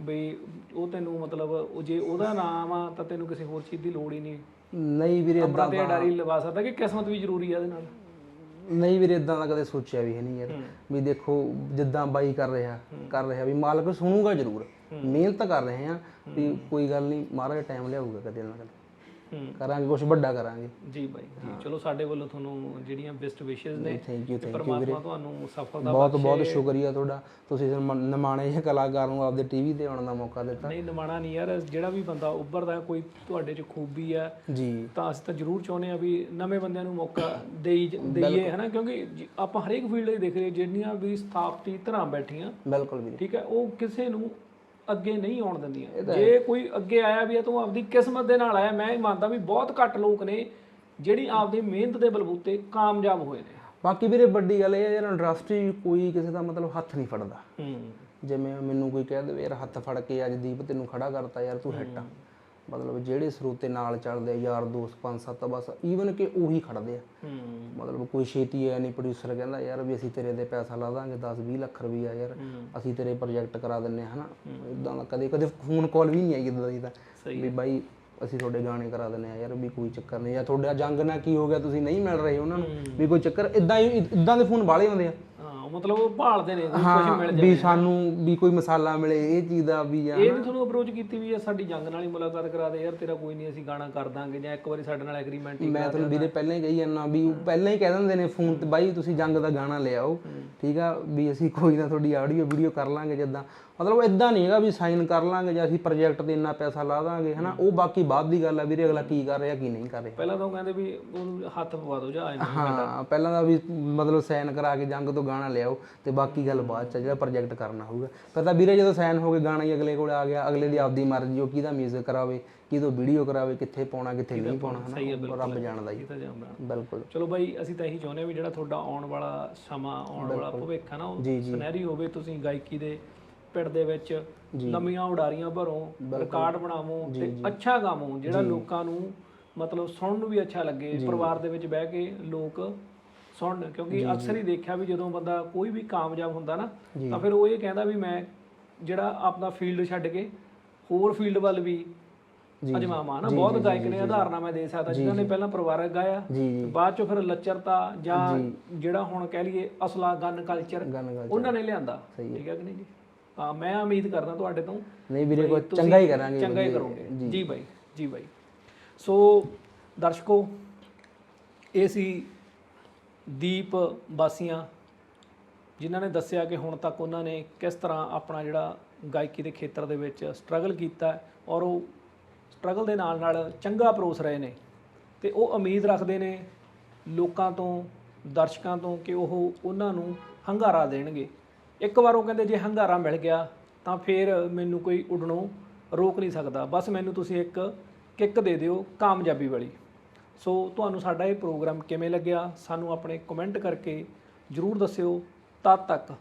ਬਈ ਉਹ ਤੈਨੂੰ ਮਤਲਬ ਉਹ ਜੇ ਉਹਦਾ ਨਾਮ ਆ ਤਾਂ ਤੈਨੂੰ ਕਿਸੇ ਹੋਰ ਚੀਜ਼ ਦੀ ਲੋੜ ਹੀ ਨਹੀਂ। ਨਹੀਂ ਵੀਰੇ ਆਪਣਾ ਤੇ ਡਾਰੀ ਲਵਾ ਸਕਦਾ ਕਿ ਕਿਸਮਤ ਵੀ ਜ਼ਰੂਰੀ ਆ ਇਹਦੇ ਨਾਲ। ਨਹੀਂ ਵੀਰੇ ਇਦਾਂ ਦਾ ਕਦੇ ਸੋਚਿਆ ਵੀ ਹੈ ਨਹੀਂ ਯਾਰ। ਵੀ ਦੇਖੋ ਜਿੱਦਾਂ ਬਾਈ ਕਰ ਰਿਹਾ ਕਰ ਰਿਹਾ ਵੀ ਮਾਲਕ ਸੁਣੂਗਾ ਜ਼ਰੂਰ। ਮਿਹਨਤ ਕਰ ਰਹੇ ਆ ਵੀ ਕੋਈ ਗੱਲ ਨਹੀਂ ਮਹਾਰਾਜ ਟਾਈਮ ਲਿਆਊਗਾ ਕਦੇ ਨਾ ਕਦੇ। ਕਰਾਂਗੇ ਕੁਝ ਵੱਡਾ ਕਰਾਂਗੇ। ਜੀ ਬਾਈ ਜੀ। ਚਲੋ ਸਾਡੇ ਵੱਲੋਂ ਤੁਹਾਨੂੰ ਜਿਹੜੀਆਂ ਬੈਸਟ ਵਿਸ਼ੇਸ ਨੇ ਥੈਂਕ ਯੂ ਤੇ ਪਰਮਾਤਮਾ ਤੁਹਾਨੂੰ ਸਫਲਤਾ ਬਹੁਤ ਬਹੁਤ ਸ਼ੁਕਰੀਆ ਤੁਹਾਡਾ। ਤੁਸੀਂ ਨਿਮਾਣੇ ਜਿਹੇ ਕਲਾਕਾਰ ਨੂੰ ਆਪਦੇ ਟੀਵੀ ਤੇ ਆਉਣ ਦਾ ਮੌਕਾ ਦਿੱਤਾ। ਨਹੀਂ ਨਿਮਾਣਾ ਨਹੀਂ ਯਾਰ ਜਿਹੜਾ ਵੀ ਬੰਦਾ ਉੱਭਰਦਾ ਕੋਈ ਤੁਹਾਡੇ 'ਚ ਖੂਬੀ ਆ ਜੀ। ਤਾਂ ਅਸੀਂ ਤਾਂ ਜ਼ਰੂਰ ਚਾਹੁੰਦੇ ਆ ਵੀ ਨਵੇਂ ਬੰਦਿਆਂ ਨੂੰ ਮੌਕਾ ਦੇਈ ਦਈਏ ਹਨਾ? ਕਿਉਂਕਿ ਆਪਾਂ ਹਰੇਕ ਫੀਲਡ 'ਚ ਦੇਖ ਰਹੇ ਜਿਹੜੀਆਂ ਵੀ ਸਥਾਪਤੀ ਧਰਾਂ ਬੈਠੀਆਂ ਬਿਲਕੁਲ ਵੀਰੇ। ਠੀਕ ਹੈ? ਉਹ ਕਿਸੇ ਨੂੰ ਅੱਗੇ ਨਹੀਂ ਆਉਣ ਦਿੰਦੀਆਂ। ਜੇ ਕੋਈ ਅੱਗੇ ਆਇਆ ਵੀ ਆ ਤੂੰ ਆਪਦੀ ਕਿਸਮਤ ਦੇ ਨਾਲ ਆਇਆ ਮੈਂ ਇਹ ਮੰਨਦਾ ਵੀ ਬਹੁਤ ਘੱਟ ਲੋਕ ਨੇ ਜਿਹੜੀ ਆਪਦੀ ਮਿਹਨਤ ਦੇ ਬਲਬੂਤੇ ਕਾਮਯਾਬ ਹੋਏ ਨੇ। ਬਾਕੀ ਵੀਰੇ ਵੱਡੀ ਗੱਲ ਇਹ ਹੈ ਯਾਰ ਇੰਡਸਟਰੀ ਕੋਈ ਕਿਸੇ ਦਾ ਮਤਲਬ ਹੱਥ ਨਹੀਂ ਫੜਦਾ। ਹੂੰ। ਜਿਵੇਂ ਮੈਨੂੰ ਕੋਈ ਕਹਿ ਦੇਵੇ ਯਾਰ ਹੱਥ ਫੜ ਕੇ ਅੱਜ ਦੀਪ ਤੈਨੂੰ ਖੜਾ ਕਰਤਾ ਯਾਰ ਤੂੰ ਹਿੱਟ ਮਤਲਬ ਜਿਹੜੇ ਸਰੋਤੇ ਨਾਲ ਚੱਲਦੇ ਆ, ਯਾਰ ਦੋਸਤ ਪੰਜ ਸੱਤ ਬਸ ਈਵਨ ਕਿ ਉਹੀ ਖੜਦੇ ਆ। ਹੂੰ। ਮਤਲਬ ਕੋਈ ਛੇਤੀ ਆਇਆ ਨਹੀਂ ਪ੍ਰੋਡਿਊਸਰ ਕਹਿੰਦਾ ਯਾਰ ਵੀ ਅਸੀਂ ਤੇਰੇ ਤੇ ਪੈਸਾ ਲਾ ਦਾਂਗੇ 10 20 ਲੱਖ ਰੁਪਈਆ ਯਾਰ ਅਸੀਂ ਤੇਰੇ ਪ੍ਰੋਜੈਕਟ ਕਰਾ ਦਿੰਨੇ ਆ ਹਨਾ? ਇਦਾਂ ਦਾ ਕਦੇ ਕਦੇ ਫੋਨ ਕਾਲ ਵੀ ਨਹੀਂ ਆਈ ਇਦਾਂ ਦੀ ਤਾਂ ਵੀ ਬਾਈ ਅਸੀਂ ਤੁਹਾਡੇ ਗਾਣੇ ਕਰਾ ਦਿੰਨੇ ਆ ਯਾਰ ਵੀ ਕੋਈ ਚੱਕਰ ਨਹੀਂ ਜਾਂ ਤੁਹਾਡਾ ਜੰਗ ਨਾਲ ਕੀ ਹੋ ਗਿਆ ਤੁਸੀਂ ਨਹੀਂ ਮਿਲ ਰਹੇ ਉਹਨਾਂ ਨੂੰ ਵੀ ਕੋਈ ਚੱਕਰ ਇਦਾਂ ਇਦਾਂ ਦੇ ਫੋਨ ਵਾਲੇ ਹੁੰਦੇ ਆ। ਮਤਲਬ ਉਹ ਭਾਲਦੇ ਨੇ ਵੀ ਕੁਝ ਹਾਂ ਮਿਲ ਵੀ ਸਾਨੂੰ ਵੀ ਕੋਈ ਮਸਾਲਾ ਮਿਲੇ ਇਹ ਚੀਜ਼ ਦਾ ਵੀ ਆ ਇਹ ਵੀ ਤੁਹਾਨੂੰ ਅਪਰੋਚ ਕੀਤੀ ਵੀ ਆ ਸਾਡੀ ਜੰਗ ਨਾਲ ਹੀ ਮੁਲਾਕਾਤ ਕਰਾ ਦੇ ਯਾਰ ਤੇਰਾ ਕੋਈ ਨਹੀਂ ਅਸੀਂ ਗਾਣਾ ਕਰ ਦਾਂਗੇ ਜਾਂ ਇੱਕ ਵਾਰੀ ਸਾਡੇ ਨਾਲ ਐਗਰੀਮੈਂਟ ਹੀ ਮੈਂ ਤੁਹਾਨੂੰ ਵੀਰੇ ਪਹਿਲਾਂ ਹੀ ਕਹੀ ਜਾਂਦਾ ਵੀ ਉਹ ਪਹਿਲਾਂ ਹੀ ਕਹਿ ਦਿੰਦੇ ਨੇ ਫੋਨ ਤੇ ਬਾਈ ਤੁਸੀਂ ਜੰਗ ਦਾ ਗਾਣਾ ਲਿਆਓ ਠੀਕ ਆ? ਵੀ ਅਸੀਂ ਕੋਈ ਨਾ ਤੁਹਾਡੀ ਆਡੀਓ ਵੀਡੀਓ ਕਰ ਲਾਂਗੇ ਜਿੱਦਾਂ। ਮਤਲਬ ਇਦਾਂ ਨਹੀਂ ਹੈਗਾ ਵੀ ਸਾਈਨ ਕਰ ਲਾਂਗੇ ਜਾਂ ਅਸੀਂ ਪ੍ਰੋਜੈਕਟ ਤੇ ਇੰਨਾ ਪੈਸਾ ਲਾ ਦਾਂਗੇ ਹਨਾ? ਉਹ ਬਾਕੀ ਬਾਅਦ ਦੀ ਗੱਲ ਆ ਵੀਰੇ ਅਗਲਾ ਕੀ ਕਰ ਰਿਹਾ ਕੀ ਨਹੀਂ ਕਰ ਰਿਹਾ। ਪਹਿਲਾਂ ਤਾਂ ਉਹ ਕਹਿੰਦੇ ਵੀ ਉਹਨੂੰ ਹੱਥ ਪਵਾ ਦਿਓ ਜਾਂ ਇਹਨੂੰ। ਹਾਂ ਪਹਿਲਾਂ। ਦਾ ਵੀ ਮਤਲਬ ਸਾਈਨ ਕਰਾ ਕੇ ਜੰਗ ਤੋਂ ਗਾਣਾ ਲਿਆਓ ਤੇ ਬਾਕੀ ਗੱਲ ਬਾਅਦ ਚ ਆ, ਜਿਹੜਾ ਪ੍ਰੋਜੈਕਟ ਕਰਨਾ ਹੋਊਗਾ। ਪਰ ਤਾਂ ਵੀਰੇ ਜਦੋਂ ਸਾਈਨ ਹੋ ਕੇ ਗਾਣਾ ਹੀ ਅਗਲੇ ਕੋਲ ਆ ਗਿਆ ਅਗਲੇ ਦੀ ਆਪਦੀ ਮਰਜ਼ੀ ਉਹ ਕਿਹਦਾ 뮤직 ਕਰਾਵੇ ਕਿਹਦੋਂ ਵੀਡੀਓ ਕਰਾਵੇ ਕਿੱਥੇ ਪਾਉਣਾ ਕਿੱਥੇ ਨਹੀਂ ਪਾਉਣਾ ਹਨਾ? ਰੱਬ ਜਾਣਦਾ ਤਾਂ ਜਾਂਦਾ ਬਿਲਕੁਲ। ਚਲੋ ਬਾਈ ਅਸੀਂ ਤਾਂ ਇਹੀ ਚਾਹੁੰਦੇ ਹਾਂ ਵੀ ਜਿਹੜਾ ਤੁਹਾਡਾ ਆਉਣ ਵਾਲਾ ਸਮਾਂ ਆਉਣ ਵਾਲਾ ਭਵਿੱਖ ਹੈ ਨਾ ਉਹ। ਸੁਨਹਿਰੀ ਹੋਵੇ ਤੁਸੀਂ ਗਾਇਕੀ ਦੇ ਪਿੰਡ ਦੇ ਵਿੱਚ ਨਵੀਆਂ ਉਡਾਰੀਆਂ ਭਰੋ ਰਿਕਾਰਡ ਬਣਾਵੋ ਤੇ ਅੱਛਾ ਗਾਵੋ ਜਿਹੜਾ ਲੋਕਾਂ ਨੂੰ ਮਤਲਬ ਸੁਣਨ ਨੂੰ ਵੀ ਅੱਛਾ ਲੱਗੇ ਪਰਿਵਾਰ ਦੇ ਵਿੱਚ ਬਹਿ ਕੇ ਲੋਕ ਸੁਣਨ ਕਿਉਂਕਿ ਅਕਸਰ ਹੀ ਦੇਖਿਆ ਵੀ ਜਦੋਂ ਬੰਦਾ ਕੋਈ ਵੀ ਕਾਮਯਾਬ ਹੁੰਦਾ ਨਾ ਤਾਂ ਫਿਰ ਉਹ ਇਹ ਕਹਿੰਦਾ ਵੀ ਮੈਂ ਜਿਹੜਾ ਆਪਣਾ ਫੀਲਡ ਛੱਡ ਕੇ ਹੋਰ ਫੀਲਡ ਵੱਲ ਵੀ ਜੀ, ਅਜਮਾਮਾ ਨਾ ਬਹੁਤ ਗਾਇਕ ਨੇ ਉਦਾਹਰਨਾਂ ਮੈਂ ਦੇ ਸਕਦਾ ਜਿਨ੍ਹਾਂ ਨੇ ਪਹਿਲਾਂ ਪਰਿਵਾਰਕ ਗਾਇਆ ਬਾਅਦ ਚੋਂ ਫਿਰ ਲੱਚਰਤਾ ਜਾਂ ਜਿਹੜਾ ਹੁਣ ਕਹਿ ਲਈਏ ਅਸਲਾ ਗਨ ਕਲਚਰ ਉਹਨਾਂ ਨੇ ਲਿਆਂਦਾ। ਠੀਕ ਹੈ ਕਿ ਨਹੀਂ ਜੀ? ਹਾਂ ਮੈਂ ਉਮੀਦ ਕਰਦਾ ਤੁਹਾਡੇ ਤੋਂ ਨਹੀਂ ਵੀਰੇ ਬਈ ਕੋ ਤੁਸੀਂ ਚੰਗਾ ਹੀ ਕਰਾਂਗੇ ਚੰਗਾ ਹੀ। ਕਰੋਗੇ। ਜੀ। ਬਾਈ ਜੀ ਬਾਈ। ਸੋ ਦਰਸ਼ਕੋ ਇਹ ਸੀ ਦੀਪ ਵਾਸੀਆਂ ਜਿਨ੍ਹਾਂ ਨੇ ਦੱਸਿਆ ਕਿ ਹੁਣ ਤੱਕ ਉਹਨਾਂ ਨੇ ਕਿਸ ਤਰ੍ਹਾਂ ਆਪਣਾ ਜਿਹੜਾ ਗਾਇਕੀ ਦੇ ਖੇਤਰ ਦੇ ਵਿੱਚ ਸਟਰਗਲ ਕੀਤਾ ਔਰ ਉਹ ਸਟਰਗਲ ਦੇ ਨਾਲ ਨਾਲ ਚੰਗਾ ਪਰੋਸ ਰਹੇ ਨੇ। ਤੇ ਉਹ ਉਮੀਦ ਰੱਖਦੇ ਨੇ ਲੋਕਾਂ ਤੋਂ ਦਰਸ਼ਕਾਂ ਤੋਂ ਕਿ ਉਹ ਉਹਨਾਂ ਨੂੰ ਹੰਗਾਰਾ ਦੇਣਗੇ। ਇੱਕ ਵਾਰ ਉਹ ਕਹਿੰਦੇ ਜੇ ਹੰਗਾਰਾ ਮਿਲ ਗਿਆ ਤਾਂ ਫਿਰ ਮੈਨੂੰ ਕੋਈ ਉਡਣੋਂ ਰੋਕ ਨਹੀਂ ਸਕਦਾ। ਬਸ ਮੈਨੂੰ ਤੁਸੀਂ ਇੱਕ ਕਿੱਕ ਦੇ ਦਿਓ ਕਾਮਯਾਬੀ ਵਾਲੀ। ਸੋ ਤੁਹਾਨੂੰ ਸਾਡਾ ਇਹ ਪ੍ਰੋਗਰਾਮ ਕਿਵੇਂ ਲੱਗਿਆ ਸਾਨੂੰ ਆਪਣੇ ਕਮੈਂਟ ਕਰਕੇ ਜਰੂਰ ਦੱਸਿਓ। ਤਦ ਤੱਕ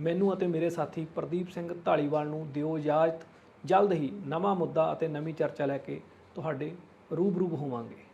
ਮੈਨੂੰ ਅਤੇ ਮੇਰੇ ਸਾਥੀ ਪ੍ਰਦੀਪ ਸਿੰਘ ਢਾਲੀਵਾਲ ਨੂੰ ਦਿਓ ਇਜਾਜ਼ਤ। ਜਲਦ ਹੀ ਨਵਾਂ ਮੁੱਦਾ ਅਤੇ ਨਵੀਂ ਚਰਚਾ ਲੈ ਕੇ ਤੁਹਾਡੇ ਰੂਬਰੂ ਹੋਵਾਂਗੇ।